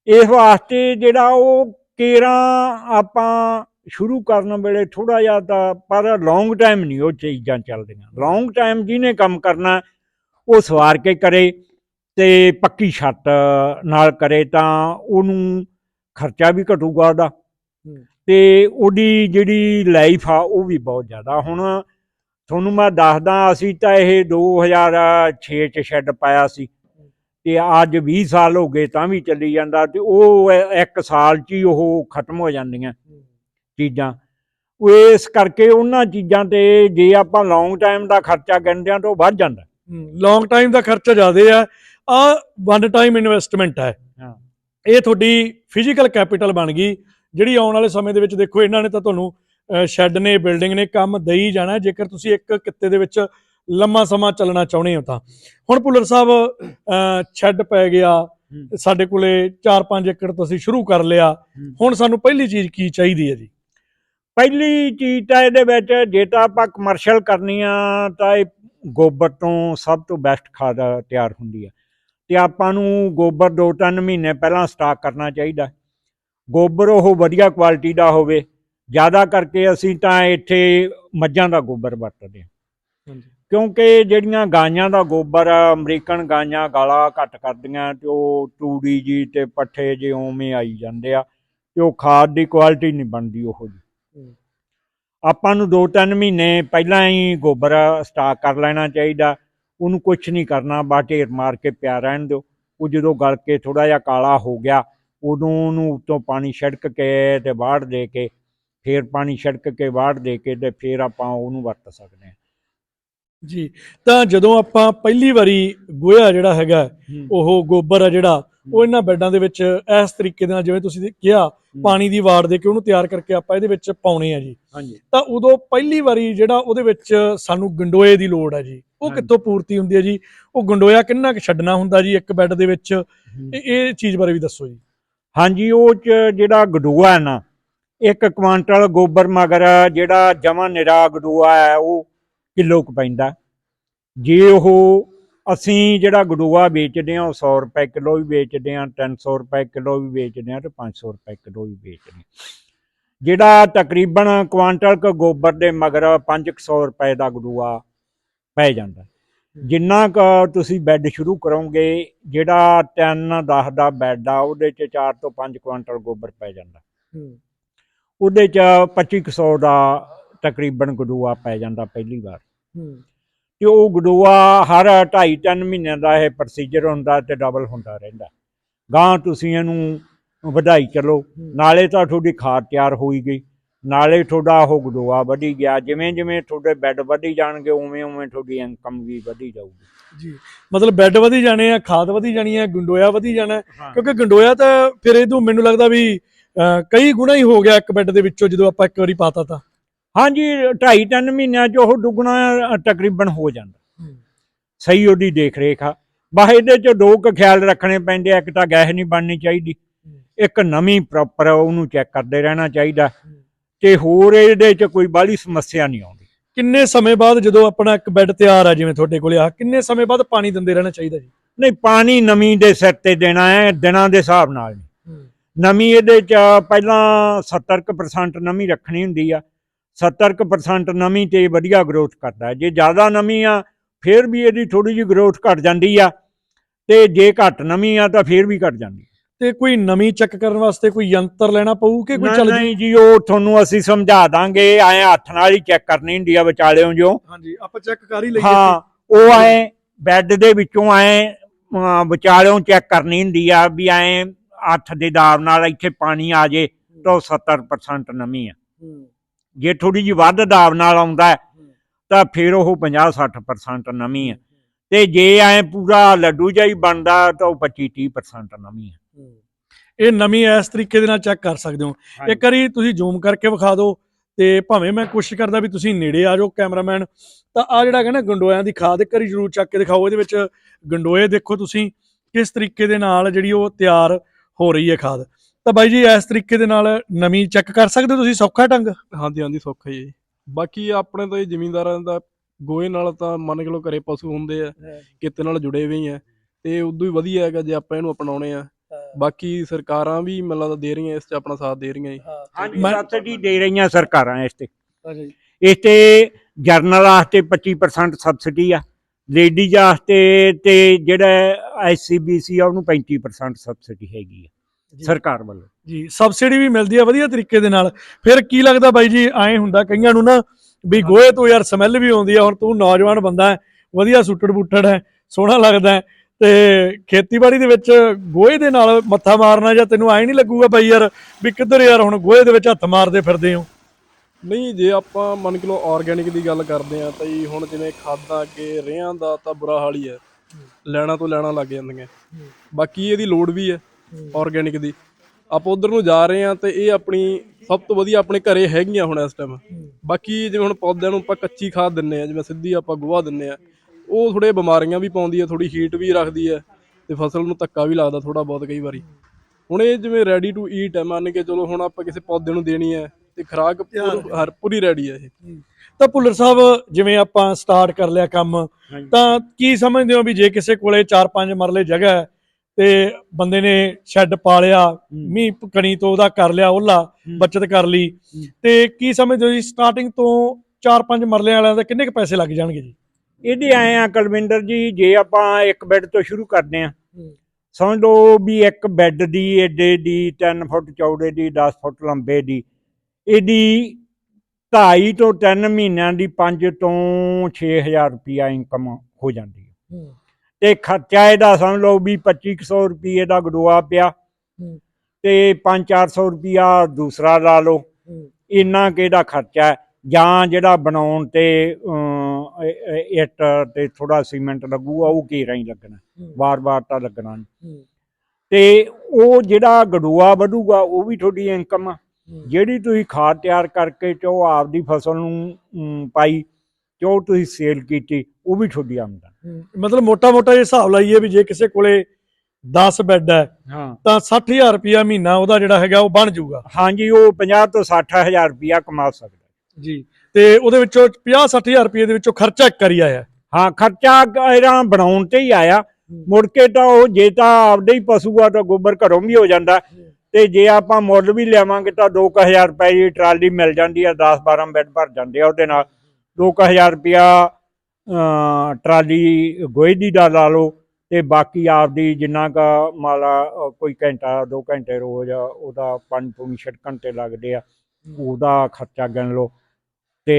ਇਸ ਵਾਸਤੇ ਜਿਹੜਾ ਉਹ ਕੇਰਾਂ ਆਪਾਂ ਸ਼ੁਰੂ ਕਰਨ ਵੇਲੇ ਥੋੜਾ ਜਿਹਾ ਤਾਂ ਪਰ ਲੌਂਗ ਟਾਈਮ ਨਹੀਂ ਉਹ ਚੀਜ਼ਾਂ ਚੱਲਦੀਆਂ। ਲੌਂਗ ਟਾਈਮ ਜਿਹਨੇ ਕੰਮ ਕਰਨਾ ਉਹ ਸਵਾਰ ਕੇ ਕਰੇ ਤੇ ਪੱਕੀ ਛੱਤ ਨਾਲ ਕਰੇ ਤਾਂ ਉਹਨੂੰ ਖਰਚਾ ਵੀ ਘਟੂਗਾ ਉਹਦਾ। ਤੇ ਉਹਦੀ ਜਿਹੜੀ ਲਾਈਫ ਆ ਉਹ ਵੀ ਬਹੁਤ ਜ਼ਿਆਦਾ। ਹੁਣ ਤੁਹਾਨੂੰ ਮੈਂ ਦੱਸਦਾ ਅਸੀਂ ਤਾਂ ਇਹ 2006 ਚ ਸ਼ੈੱਡ ਪਾਇਆ ਸੀ। ਤੇ ਅੱਜ 20 ਸਾਲ ਹੋ ਗਏ ਤਾਂ ਵੀ ਚੱਲੀ ਜਾਂਦਾ ਤੇ ਉਹ ਇੱਕ ਸਾਲ ਚ ਹੀ ਉਹ ਖਤਮ ਹੋ ਜਾਂਦੀਆਂ। ਚੀਜ਼ਾਂ। ਉਹ ਇਸ ਕਰਕੇ ਉਹਨਾਂ ਚੀਜ਼ਾਂ ਤੇ ਜੇ ਆਪਾਂ ਲੌਂਗ ਟਾਈਮ ਦਾ ਖਰਚਾ ਗਿਣਦੇ ਆ ਤਾਂ ਉਹ ਵੱਧ ਜਾਂਦਾ। ਲੌਂਗ ਟਾਈਮ ਦਾ ਖਰਚਾ ਜ਼ਿਆਦੇ ਆ। ਆ ਵਨ ਟਾਈਮ ਇਨਵੈਸਟਮੈਂਟ ਹੈ। ਹਾਂ। ਇਹ ਤੁਹਾਡੀ ਫਿਜ਼ੀਕਲ ਕੈਪੀਟਲ ਬਣ ਗਈ। ਜਿਹੜੀ ਆਉਣ ਵਾਲੇ ਸਮੇਂ ਦੇ ਵਿੱਚ ਦੇਖੋ ਇਹਨਾਂ ਨੇ ਤਾਂ ਤੁਹਾਨੂੰ ਸ਼ੈੱਡ ਨੇ ਬਿਲਡਿੰਗ ਨੇ ਕੰਮ ਦੇਈ ਜਾਣਾ। ਹੈ, ਜੇਕਰ ਤੁਸੀਂ ਇੱਕ ਕਿੱਤੇ ਦੇ ਵਿੱਚ ਲੰਮਾ ਸਮਾਂ ਚੱਲਣਾ ਚਾਹੁੰਦੇ ਹੋ ਤਾਂ। ਹੁਣ ਭੁੱਲਰ ਸਾਹਿਬ ਸ਼ੈੱਡ ਪੈ ਗਿਆ। ਸਾਡੇ ਕੋਲੇ 4-5 ਏਕੜ ਤੁਸੀਂ ਸ਼ੁਰੂ ਕਰ ਲਿਆ। ਹੁਣ ਸਾਨੂੰ ਪਹਿਲੀ ਚੀਜ਼ ਕੀ ਚਾਹੀਦੀ ਹੈ ਜੀ? ਪਹਿਲੀ ਚੀਜ਼ ਤਾਂ ਇਹਦੇ ਵਿੱਚ ਜੇ ਤਾਂ ਆਪਾਂ ਕਮਰਸ਼ੀਅਲ ਕਰਨੀ ਆ ਤਾਂ ਇਹ ਗੋਬਰ ਤੋਂ ਸਭ ਤੋਂ ਬੈਸਟ ਖਾਦ ਤਿਆਰ ਹੁੰਦੀ ਆ। ਤੇ ਆਪਾਂ ਨੂੰ ਗੋਬਰ 2-3 ਮਹੀਨੇ ਪਹਿਲਾਂ ਸਟਾਕ ਕਰਨਾ ਚਾਹੀਦਾ। ਗੋਬਰ ਉਹ ਵਧੀਆ ਕੁਆਲਿਟੀ ਦਾ ਹੋਵੇ ਜ਼ਿਆਦਾ ਕਰਕੇ ਅਸੀਂ ਤਾਂ ਇੱਥੇ ਮੱਝਾਂ ਦਾ ਗੋਬਰ ਵਰਤਦੇ ਹਾਂ। ਕਿਉਂਕਿ ਜਿਹੜੀਆਂ ਗਾਈਆਂ ਦਾ ਗੋਬਰ ਅਮਰੀਕਨ ਗਾਈਆਂ ਗਾਲਾ ਘੱਟ ਕਰਦੀਆਂ ਤੇ ਉਹ ਤੂੜੀ ਜੀ ਤੇ ਪੱਠੇ ਜੇ ਉਵੇਂ ਆਈ ਜਾਂਦੇ ਆ ਤੇ ਉਹ ਖਾਦ ਦੀ ਕੁਆਲਿਟੀ ਨਹੀਂ ਬਣਦੀ ਉਹੋ ਜੀ। ਆਪਾਂ ਨੂੰ 2-3 ਮਹੀਨੇ ਪਹਿਲਾਂ ਹੀ ਗੋਬਰ ਸਟਾਕ ਕਰ ਲੈਣਾ ਚਾਹੀਦਾ। ਉਹਨੂੰ ਕੁਝ ਨਹੀਂ ਕਰਨਾ ਬਾ ਢੇਰ ਮਾਰ ਕੇ ਪਿਆ ਰਹਿਣ ਦਿਓ। ਉਹ ਜਦੋਂ ਗਲ ਕੇ ਥੋੜਾ ਜਿਹਾ ਕਾਲਾ ਹੋ ਗਿਆ ਉਦੋਂ ਉਹਨੂੰ ਉੱਤੋਂ ਪਾਣੀ ਛਿੜਕ ਕੇ ਤੇ ਬਾੜ ਦੇ ਕੇ ਫੇਰ ਪਾਣੀ ਛਿੜਕ ਕੇ ਬਾੜ ਦੇ ਕੇ ਤੇ ਫੇਰ ਆਪਾਂ ਉਹਨੂੰ ਵਰਤ ਸਕਦੇ ਹਾਂ। ਜੀ ਤਾਂ ਜਦੋਂ ਆਪਾਂ ਪਹਿਲੀ ਵਾਰੀ ਗੋਇਆ ਜਿਹੜਾ ਹੈਗਾ ਉਹ ਗੋਬਰ ਆ ਜਿਹੜਾ ਉਹ ਇਹਨਾਂ ਬੈੱਡਾਂ ਦੇ ਵਿੱਚ ਇਸ ਤਰੀਕੇ ਦੇ ਨਾਲ ਜਿਵੇਂ ਤੁਸੀਂ ਕਿਹਾ ਪਾਣੀ ਦੀ ਵਾੜ ਦੇ ਕੇ ਉਹਨੂੰ ਤਿਆਰ ਕਰਕੇ ਆਪਾਂ ਇਹਦੇ ਵਿੱਚ ਪਾਉਣੇ ਆ ਜੀ। ਹਾਂਜੀ। ਤਾਂ ਉਦੋਂ ਪਹਿਲੀ ਵਾਰੀ ਜਿਹੜਾ ਉਹਦੇ ਵਿੱਚ ਸਾਨੂੰ ਗੰਡੋਏ ਦੀ ਲੋੜ ਹੈ ਜੀ। ਉਹ। ਕਿੱਥੋਂ ਪੂਰਤੀ ਹੁੰਦੀ ਹੈ ਜੀ? ਉਹ ਗੰਡੋਇਆ ਕਿੰਨਾ ਕੁ ਛੱਡਣਾ ਹੁੰਦਾ ਜੀ ਇੱਕ ਬੈੱਡ ਦੇ ਵਿੱਚ? ਇਹ ਚੀਜ਼ ਬਾਰੇ ਵੀ ਦੱਸੋ ਜੀ। ਹਾਂਜੀ ਉਹ ਜਿਹੜਾ ਗਡੂਆ ਹੈ ਨਾ ਇੱਕ ਕੁਆਂਟਲ ਗੋਬਰ ਮਗਰ ਜਿਹੜਾ ਜਮਾ ਨਿਰਾ ਗਡੂਆ ਹੈ ਉਹ ਕਿਲੋ ਕੁ ਪੈਂਦਾ। ਜੇ ਉਹ ਅਸੀਂ ਜਿਹੜਾ ਗਡੂਆ ਵੇਚਦੇ ਹਾਂ ਉਹ 100 ਰੁਪਏ ਕਿਲੋ ਵੀ ਵੇਚਦੇ ਹਾਂ 300 ਰੁਪਏ ਕਿਲੋ ਵੀ ਵੇਚਦੇ ਹਾਂ ਤੇ 500 ਰੁਪਏ ਕਿਲੋ ਵੀ ਵੇਚਦੇ ਹਾਂ। ਜਿਹੜਾ ਤਕਰੀਬਨ ਕੁਆਂਟਲ ਕ ਗੋਬਰ ਦੇ ਮਗਰ 500 ਰੁਪਏ ਦਾ ਗਡੂਆ ਪੈ ਜਾਂਦਾ। ਜਿੰਨਾ ਕ ਤੁਸੀਂ ਬੈੱਡ ਸ਼ੁਰੂ ਕਰੋਗੇ ਜਿਹੜਾ 3 10 ਦਾ ਬੈੱਡ ਆ ਉਹਦੇ ਚ 4 ਤੋਂ 5 ਕੁਆਂਟਲ ਗੋਬਰ ਪੈ ਜਾਂਦਾ। ਉਹਦੇ ਚ 2500 ਦਾ ਤਕਰੀਬਨ ਗਡੂਆ ਪੈ ਜਾਂਦਾ ਪਹਿਲੀ ਵਾਰ। ਤੇ ਉਹ ਗਡੂਆ ਹਰ 2.5 3 ਮਹੀਨਿਆਂ ਦਾ ਇਹ ਪ੍ਰੋਸੀਜਰ ਹੁੰਦਾ ਤੇ ਡਬਲ ਹੁੰਦਾ ਰਹਿੰਦਾ। ਗਾਂ ਤੁਸੀਂ ਇਹਨੂੰ ਵਧਾਈ ਚਲੋ। ਨਾਲੇ ਤਾਂ ਤੁਹਾਡੀ ਖਾਦ ਤਿਆਰ ਹੋਈ ਗਈ। ਨਾਲੇ ਤੁਹਾਡਾ ਉਹ ਗਡੂਆ ਵਧੀ ਗਿਆ। ਜਿਵੇਂ ਜਿਵੇਂ ਤੁਹਾਡੇ ਬੈੱਡ ਵਧੀ ਜਾਣਗੇ ਉਵੇਂ ਉਵੇਂ ਤੁਹਾਡੀ ਇਨਕਮ ਵੀ ਵਧੀ ਜਾਊਗੀ। ਜੀ। ਮਤਲਬ ਬੈੱਡ ਵਧੀ ਜਾਣੇ ਆ ਖਾਦ ਵਧੀ ਜਾਣੀ ਆ ਗੰਡੋਇਆ ਵਧੀ ਜਾਣਾ। ਹੈ। ਹਾਂ ਕਿਉਂਕਿ ਗੰਡੋਇਆ ਤਾਂ ਫਿਰ ਇਹਦੋਂ ਮੈਨੂੰ ਲੱਗਦਾ ਵੀ ਕਈ ਗੁਣਾ ਹੀ ਹੋ ਗਿਆ ਇੱਕ ਬੈੱਡ ਦੇ ਵਿੱਚੋਂ ਜਦੋਂ ਆਪਾਂ ਇੱਕ ਵਾਰੀ ਪਾਤਾ ਤਾਂ। ਹਾਂਜੀ 2.5 3 ਮਹੀਨਿਆਂ 'ਚ ਉਹ ਦੁੱਗਣਾ ਅ, ਤਕਰੀਬਨ ਹੋ ਜਾਂਦਾ। ਸਹੀ ਉਹਦੀ ਦੇਖ ਰੇਖ ਆ। ਬਸ ਇਹਦੇ 'ਚ ਦੋ ਕੁ ਖਿਆਲ ਰੱਖਣੇ ਪੈਂਦੇ ਆ ਇੱਕ ਤਾਂ ਗੈਸ ਨਹੀਂ ਬਣਨੀ ਚਾਹੀਦੀ ਇੱਕ ਨਵੀਂ ਪ੍ਰੋਪਰ ਉਹਨੂੰ ਚੈੱਕ ਕਰਦੇ ਰਹਿਣਾ ਚਾਹੀਦਾ। ਤੇ ਹੋਰ ਇਹਦੇ 'ਚ ਕੋਈ ਬਾਹਲੀ ਸਮੱਸਿਆ ਨਹੀਂ ਆਉਂਦੀ। ਕਿੰਨੇ ਸਮੇਂ ਬਾਅਦ ਜਦੋਂ ਆਪਣਾ ਇੱਕ ਬੈੱਡ ਤਿਆਰ ਆ ਜਿਵੇਂ ਤੁਹਾਡੇ ਕੋਲੇ ਆ ਕਿੰਨੇ ਸਮੇਂ ਬਾਅਦ ਪਾਣੀ ਦਿੰਦੇ ਰਹਿਣਾ ਚਾਹੀਦਾ ਜੀ? ਨਹੀਂ ਪਾਣੀ ਨਮੀ ਦੇ ਸਿਰ ਤੇ ਦੇਣਾ ਹੈ ਦਿਨਾਂ ਦੇ ਹਿਸਾਬ ਨਾਲ। ਨਹੀਂ ਨਮੀ ਇਹਦੇ 'ਚ ਪਹਿਲਾਂ 70% ਨਮੀ ਰੱਖਣੀ ਹੁੰਦੀ ਆ। 70% ਨਮੀ ਤੇ ਵਧੀਆ ਗਰੋਥ ਕਰਦਾ। ਜੇ ਜ਼ਿਆਦਾ ਨਮੀ ਆ ਫਿਰ ਵੀ ਇਹਦੀ ਥੋੜੀ ਜਿਹੀ ਗਰੋਥ ਘਟ ਜਾਂਦੀ ਆ ਤੇ ਜੇ ਘੱਟ ਨਮੀ ਆ ਤਾਂ ਫਿਰ ਵੀ ਘਟ ਜਾਂਦੀ ਤੇ ਕੋਈ ਨਵੀਂ ਚੈੱਕ ਕਰਨ ਵਾਸਤੇ ਕੋਈ ਯੰਤਰ ਲੈਣਾ ਪਊ ਕਿ ਕੋਈ ਚੱਲ ਨਹੀਂ ਜੀ? ਉਹ ਤੁਹਾਨੂੰ ਅਸੀਂ ਸਮਝਾ ਦਾਂਗੇ। ਐ ਹੱਥ ਨਾਲ ਹੀ ਚੈੱਕ ਕਰਨੀ ਹੁੰਦੀ ਆ ਵਿਚਾਲਿਓਂ ਜੋ। ਹਾਂਜੀ ਆਪਾਂ ਚੈੱਕ ਕਰ ਹੀ ਲਈਏ ਹਾਂ ਉਹ ਐ ਬੈੱਡ ਦੇ ਵਿੱਚੋਂ ਐ ਵਿਚਾਲਿਓਂ ਚੈੱਕ ਕਰਨੀ ਹੁੰਦੀ ਆ ਵੀ ਐ ਹੱਥ ਦੇ ਦਾਬ ਨਾਲ ਇੱਥੇ ਪਾਣੀ ਆ ਜੇ ਤਾਂ ਉਹ 70% ਨਮੀ ਆ। ਜੇ ਥੋੜੀ ਜਿਹੀ ਵੱਧ ਦਾਬ ਨਾਲ ਆਉਂਦਾ ਹੈ, ਤਾਂ ਫਿਰ ਉਹ 50-60% ਨਮੀ ਆ ਤੇ ਜੇ ਐ ਪੂਰਾ ਲੱਡੂ ਹੀ ਬਣਦਾ ਤਾਂ ਉਹ 25-30% ਨਮੀ ਆ ਹੂੰ। ਇਹ ਨਵੀਂ ਇਸ ਤਰੀਕੇ ਦੇ ਨਾਲ ਚੈੱਕ ਕਰ ਸਕਦੇ ਹੋ। ਇੱਕ ਵਾਰੀ ਤੁਸੀਂ ਜ਼ੂਮ ਕਰਕੇ ਵਿਖਾ ਦਿਓ ਤੇ ਭਾਵੇਂ ਮੈਂ ਕੋਸ਼ਿਸ਼ ਕਰਦਾ ਵੀ ਤੁਸੀਂ ਨੇੜੇ ਆ ਜਾਓ ਕੈਮਰਾਮੈਨ ਤਾਂ ਆ ਜਿਹੜਾ ਨਾ ਗੰਡੋਇਆਂ ਦੀ ਖਾਦ ਇੱਕ ਵਾਰੀ ਜ਼ਰੂਰ ਚੱਕ ਕੇ ਦਿਖਾਓ ਇਹਦੇ ਵਿੱਚ ਗੰਡੋਏ ਦੇਖੋ ਤੁਸੀਂ ਕਿਸ ਤਰੀਕੇ ਦੇ ਨਾਲ ਜਿਹੜੀ ਉਹ ਤਿਆਰ ਹੋ ਰਹੀ ਹੈ ਖਾਦ। ਤਾਂ ਬਾਈ ਜੀ ਇਸ ਤਰੀਕੇ ਦੇ ਨਾਲ ਨਵੀਂ ਚੈੱਕ ਕਰ ਸਕਦੇ ਹੋ ਤੁਸੀਂ? ਸੌਖਾ ਢੰਗ? ਹਾਂਜੀ ਹਾਂਜੀ ਸੌਖਾ ਹੀ ਹੈ ਜੀ। ਬਾਕੀ ਆਪਣੇ ਤਾਂ ਇਹ ਜ਼ਿਮੀਂਦਾਰਾਂ ਦਾ ਗੋਹੇ ਨਾਲ ਤਾਂ ਮੰਨ ਕੇ ਲੋ ਘਰੇ ਪਸ਼ੂ ਹੁੰਦੇ ਆ ਕਿਤੇ ਨਾਲ ਜੁੜੇ ਹੋਏ ਹੀ ਆ ਤੇ ਉਦੋਂ ਹੀ ਵਧੀਆ ਹੈਗਾ ਜੇ ਆਪਾਂ ਇਹਨੂੰ ਅਪਣਾਉਣੇ ਆ। ਬਾਕੀ ਸਰਕਾਰਾਂ ਵੀ ਮੈਨੂੰ ਲੱਗਦਾ ਦੇ ਰਹੀਆਂ ਇਸ 'ਚ ਆਪਣਾ ਸਾਥ ਦੇ ਰਹੀਆਂ ਜੀ। ਹਾਂਜੀ ਸਬਸਿਡੀ ਦੇ ਰਹੀਆਂ ਸਰਕਾਰਾਂ ਇਸ ਤੇ। ਇਸ ਤੇ ਜਰਨਲ ਵਾਸਤੇ 25% ਸਬਸਿਡੀ ਆ ਲੇਡੀਜ਼ ਵਾਸਤੇ ਤੇ ਜਿਹੜਾ ਐਸਸੀਬੀਸੀ ਆ ਉਹਨੂੰ 35% ਸਬਸਿਡੀ ਹੈਗੀ ਆ। ਸਰਕਾਰ ਵੱਲੋਂ। ਜੀ ਸਬਸਿਡੀ ਵੀ ਮਿਲਦੀ ਆ ਵਧੀਆ ਤਰੀਕੇ ਦੇ ਨਾਲ। ਫਿਰ ਕੀ ਲੱਗਦਾ ਬਾਈ ਜੀ ਐਂ ਹੁੰਦਾ ਕਈਆਂ ਨੂੰ ਨਾ ਵੀ ਗੋਹੇ ਤੋਂ ਯਾਰ ਸਮੈਲ ਵੀ ਆਉਂਦੀ ਆ ਹੁਣ ਤੂੰ ਨੌਜਵਾਨ ਬੰਦਾ ਹੈ ਵਧੀਆ ਸੁੱਟੜ ਬੁੱਟੜ ਹੈ ਸੋਹਣਾ ਲੱਗਦਾ ਹੈ ਤੇ ਖੇਤੀਬਾੜੀ ਦੇ ਵਿੱਚ ਗੋਹੇ ਦੇ ਨਾਲ ਮੱਥਾ ਮਾਰਨਾ ਜਾਂ ਤੈਨੂੰ ਐਂ ਨਹੀਂ ਲੱਗੂਗਾ ਬਾਈ ਯਾਰ ਵੀ ਕਿੱਧਰ ਯਾਰ ਹੁਣ ਗੋਹੇ ਦੇ ਵਿੱਚ ਹੱਥ ਮਾਰਦੇ ਫਿਰਦੇ ਹੋ? ਨਹੀਂ ਜੇ ਆਪਾਂ ਮੰਨ ਕੇ ਲੋ ਆਰਗੈਨਿਕ ਦੀ ਗੱਲ ਕਰਦੇ ਆ ਤਾਂ ਜੀ ਹੁਣ ਜਿਵੇਂ ਖਾਦਾਂ ਅੱਗੇ ਰੇਹਾਂ ਦਾ ਤਾਂ ਬੁਰਾ ਹਾਲ ਹੀ ਹੈ। ਲੈਣਾ ਤੋਂ ਲੈਣਾ ਲੱਗ ਜਾਂਦੀਆਂ। ਬਾਕੀ ਇਹਦੀ ਲੋੜ ਵੀ ਹੈ। ਆਰਗੈਨਿਕ ਦੀ। ਆਪਾਂ ਉਧਰ ਨੂੰ ਜਾ ਰਹੇ ਆ ਤੇ ਇਹ ਆਪਣੀ ਸਭ ਤੋਂ ਵਧੀਆ ਆਪਣੇ ਘਰੇ ਹੈਗੀਆਂ ਹੁਣ ਇਸ ਟਾਈਮ ਬਾਕੀ ਜਿਵੇਂ ਹੁਣ ਪੌਦਿਆਂ ਨੂੰ ਆਪਾਂ ਕੱਚੀ ਖਾਦ ਦਿੰਨੇ ਆ ਜਿਵੇਂ ਸਿੱਧੀ ਆਪਾਂ ਗੋਹਾ ਦਿੰਨੇ ਆ ਉਹ ਥੋੜੇ ਬਿਮਾਰੀਆਂ ਵੀ ਪਾਉਂਦੀ ਆ ਥੋੜੀ ਹੀਟ ਵੀ ਰੱਖਦੀ ਆ ਤੇ ਫਸਲ ਨੂੰ ਧੱਕਾ ਵੀ ਲੱਗਦਾ ਥੋੜਾ ਬਹੁਤ ਕਈ ਵਾਰੀ। ਹੁਣ ਇਹ ਜਿਵੇਂ ਰੈਡੀ ਟੂ ਈਟ ਹੈ ਮੰਨ ਕੇ ਚਲੋ ਹੁਣ ਆਪਾਂ ਕਿਸੇ ਪੌਦੇ ਨੂੰ ਦੇਣੀ ਹੈ ਤੇ ਖਰਾਕ ਹਰ ਪੂਰੀ ਰੈਡੀ ਹੈ ਇਹ। ਤਾਂ ਭੁੱਲਰ ਸਾਹਿਬ ਜਿਵੇਂ ਆਪਾਂ ਸਟਾਰਟ ਕਰ ਲਿਆ ਕੰਮ। ਤਾਂ ਕੀ ਸਮਝਦੇ ਹੋ ਵੀ ਜੇ ਕਿਸੇ ਕੋਲੇ 4-5 ਮਰਲੇ ਜਗ੍ਹਾ ਹੈ ਤੇ ਬੰਦੇ ਨੇ ਸ਼ੈੱਡ ਪਾ ਲਿਆ ਮੀਂਹ ਕਣੀ ਤੋਂ ਉਹਦਾ ਕਰ ਲਿਆ ਉਹਲਾ ਬਚਤ ਕਰ ਲਈ। ਤੇ ਕੀ ਸਮਝਦੇ ਹੋ ਜੀ ਸਟਾਰਟਿੰਗ ਤੋਂ 4-5 ਮਰਲੇ ਵਾਲਿਆਂ ਦੇ ਕਿੰਨੇ ਕੁ ਪੈਸੇ ਲੱਗ ਜਾਣਗੇ ਜੀ? ਇਹਦੇ ਆਏ ਆ ਕੁਲਵਿੰਦਰ ਜੀ ਜੇ ਆਪਾਂ ਇੱਕ ਬੈੱਡ ਤੋਂ ਸ਼ੁਰੂ ਕਰਦੇ ਆ ਸਮਝ ਲਓ ਵੀ ਇੱਕ ਬੈੱਡ ਦੀ ਏਡੇ ਦੀ 3 ਫੁੱਟ ਚੌੜੇ ਦੀ 10 ਫੁੱਟ ਲੰਬੇ ਦੀ ਇਹਦੀ 2.5 ਤੋਂ 3 ਮਹੀਨਿਆਂ ਦੀ 5 ਤੋਂ 6000 ਰੁਪਿਆ ਇਨਕਮ ਹੋ ਜਾਂਦੀ ਹੈ। ਤੇ ਖਰਚਾ ਇਹਦਾ ਸਮਝ ਲਓ ਵੀ 2500 ਰੁਪਏ ਦਾ ਗਡੋਆ ਪਿਆ ਤੇ 5-400 ਰੁਪਿਆ ਦੂਸਰਾ ਲਾ ਲਓ। ਇੰਨਾ ਕਿ ਇਹਦਾ ਖਰਚਾ ਜਾਂ ਜਿਹੜਾ ਬਣਾਉਣ ਤੇ ਇੱਟ ਤੇ ਥੋੜਾ ਸੀਮੈਂਟ ਲੱਗੂਗਾ ਉਹ ਘੇਰਾ ਹੀ ਲੱਗਣਾ। ਵਾਰ-ਵਾਰ ਤਾਂ ਲੱਗਣਾ ਨਹੀਂ ਤੇ ਉਹ ਜਿਹੜਾ ਗਡੂਆ ਵਧੂਗਾ ਉਹ ਵੀ ਤੁਹਾਡੀ ਇਨਕਮ ਆ। ਜਿਹੜੀ ਤੁਸੀਂ ਖਾਦ ਤਿਆਰ ਕਰਕੇ ਚੋ ਆਪਦੀ ਫਸਲ ਨੂੰ ਪਾਈ ਚੋ ਤੁਸੀਂ ਸੇਲ ਕੀਤੀ? ਉਹ ਵੀ ਤੁਹਾਡੀ ਆਮਦਨ। ਮਤਲਬ ਮੋਟਾ-ਮੋਟਾ ਜੇ ਹਿਸਾਬ ਲਾਈਏ ਵੀ ਜੇ ਕਿਸੇ ਕੋਲੇ 10 ਬੈੱਡ ਹੈ ਹਾਂ। ਤਾਂ 60000 ਰੁਪਿਆ ਮਹੀਨਾ ਉਹਦਾ ਜਿਹੜਾ ਹੈਗਾ ਉਹ ਬਣ ਜਾਊਗਾ। ਹਾਂਜੀ ਉਹ 50 ਤੋਂ 60000 ਰੁਪਇਆ ਕਮਾ ਸਕਦਾ। ਜੀ ਤੇ ਉਹਦੇ ਵਿੱਚੋਂ 50-60000 ਰੁਪਏ ਦੇ ਵਿੱਚੋਂ ਖਰਚਾ ਇੱਕ ਕਰੀ ਆਇਆ। ਹਾਂ ਖਰਚਾ ਇਹਦਾ ਬਣਾਉਣ ਤੇ ਹੀ ਆਇਆ। ਮੁੜ ਕੇ ਤਾਂ ਉਹ ਜੇ ਤਾਂ ਆਪਦੇ ਹੀ ਪਸ਼ੂ ਆ ਤਾਂ ਗੋਬਰ ਘਰੋਂ ਵੀ ਹੋ ਜਾਂਦਾ। ਤੇ ਜੇ ਆਪਾਂ ਮੁੱਲ ਵੀ ਲਿਆਵਾਂਗੇ ਤਾਂ 2000 ਰੁਪਏ ਦੀ ਟਰਾਲੀ ਮਿਲ ਜਾਂਦੀ ਆ 10 12 ਬੈੱਡ ਭਰ ਜਾਂਦੇ ਆ ਉਹਦੇ ਨਾਲ। 2000 ਰੁਪਿਆ ਅਮ, ਟਰਾਲੀ ਗੋਹੇ ਦੀ ਦਾ ਲਾ ਲਓ ਤੇ ਬਾਕੀ ਆਪਦੀ ਜਿੰਨਾ ਕ ਮਾਲਾ ਕੋਈ ਘੰਟਾ 2 ਘੰਟੇ ਰੋਜ਼ ਉਹਦਾ ਪਾਣੀ ਪੂਣੀ ਛਿੜਕਣ ਤੇ ਲੱਗਦੇ ਆ ਉਹਦਾ ਖਰਚਾ ਗਿਣ ਲਓ ਤੇ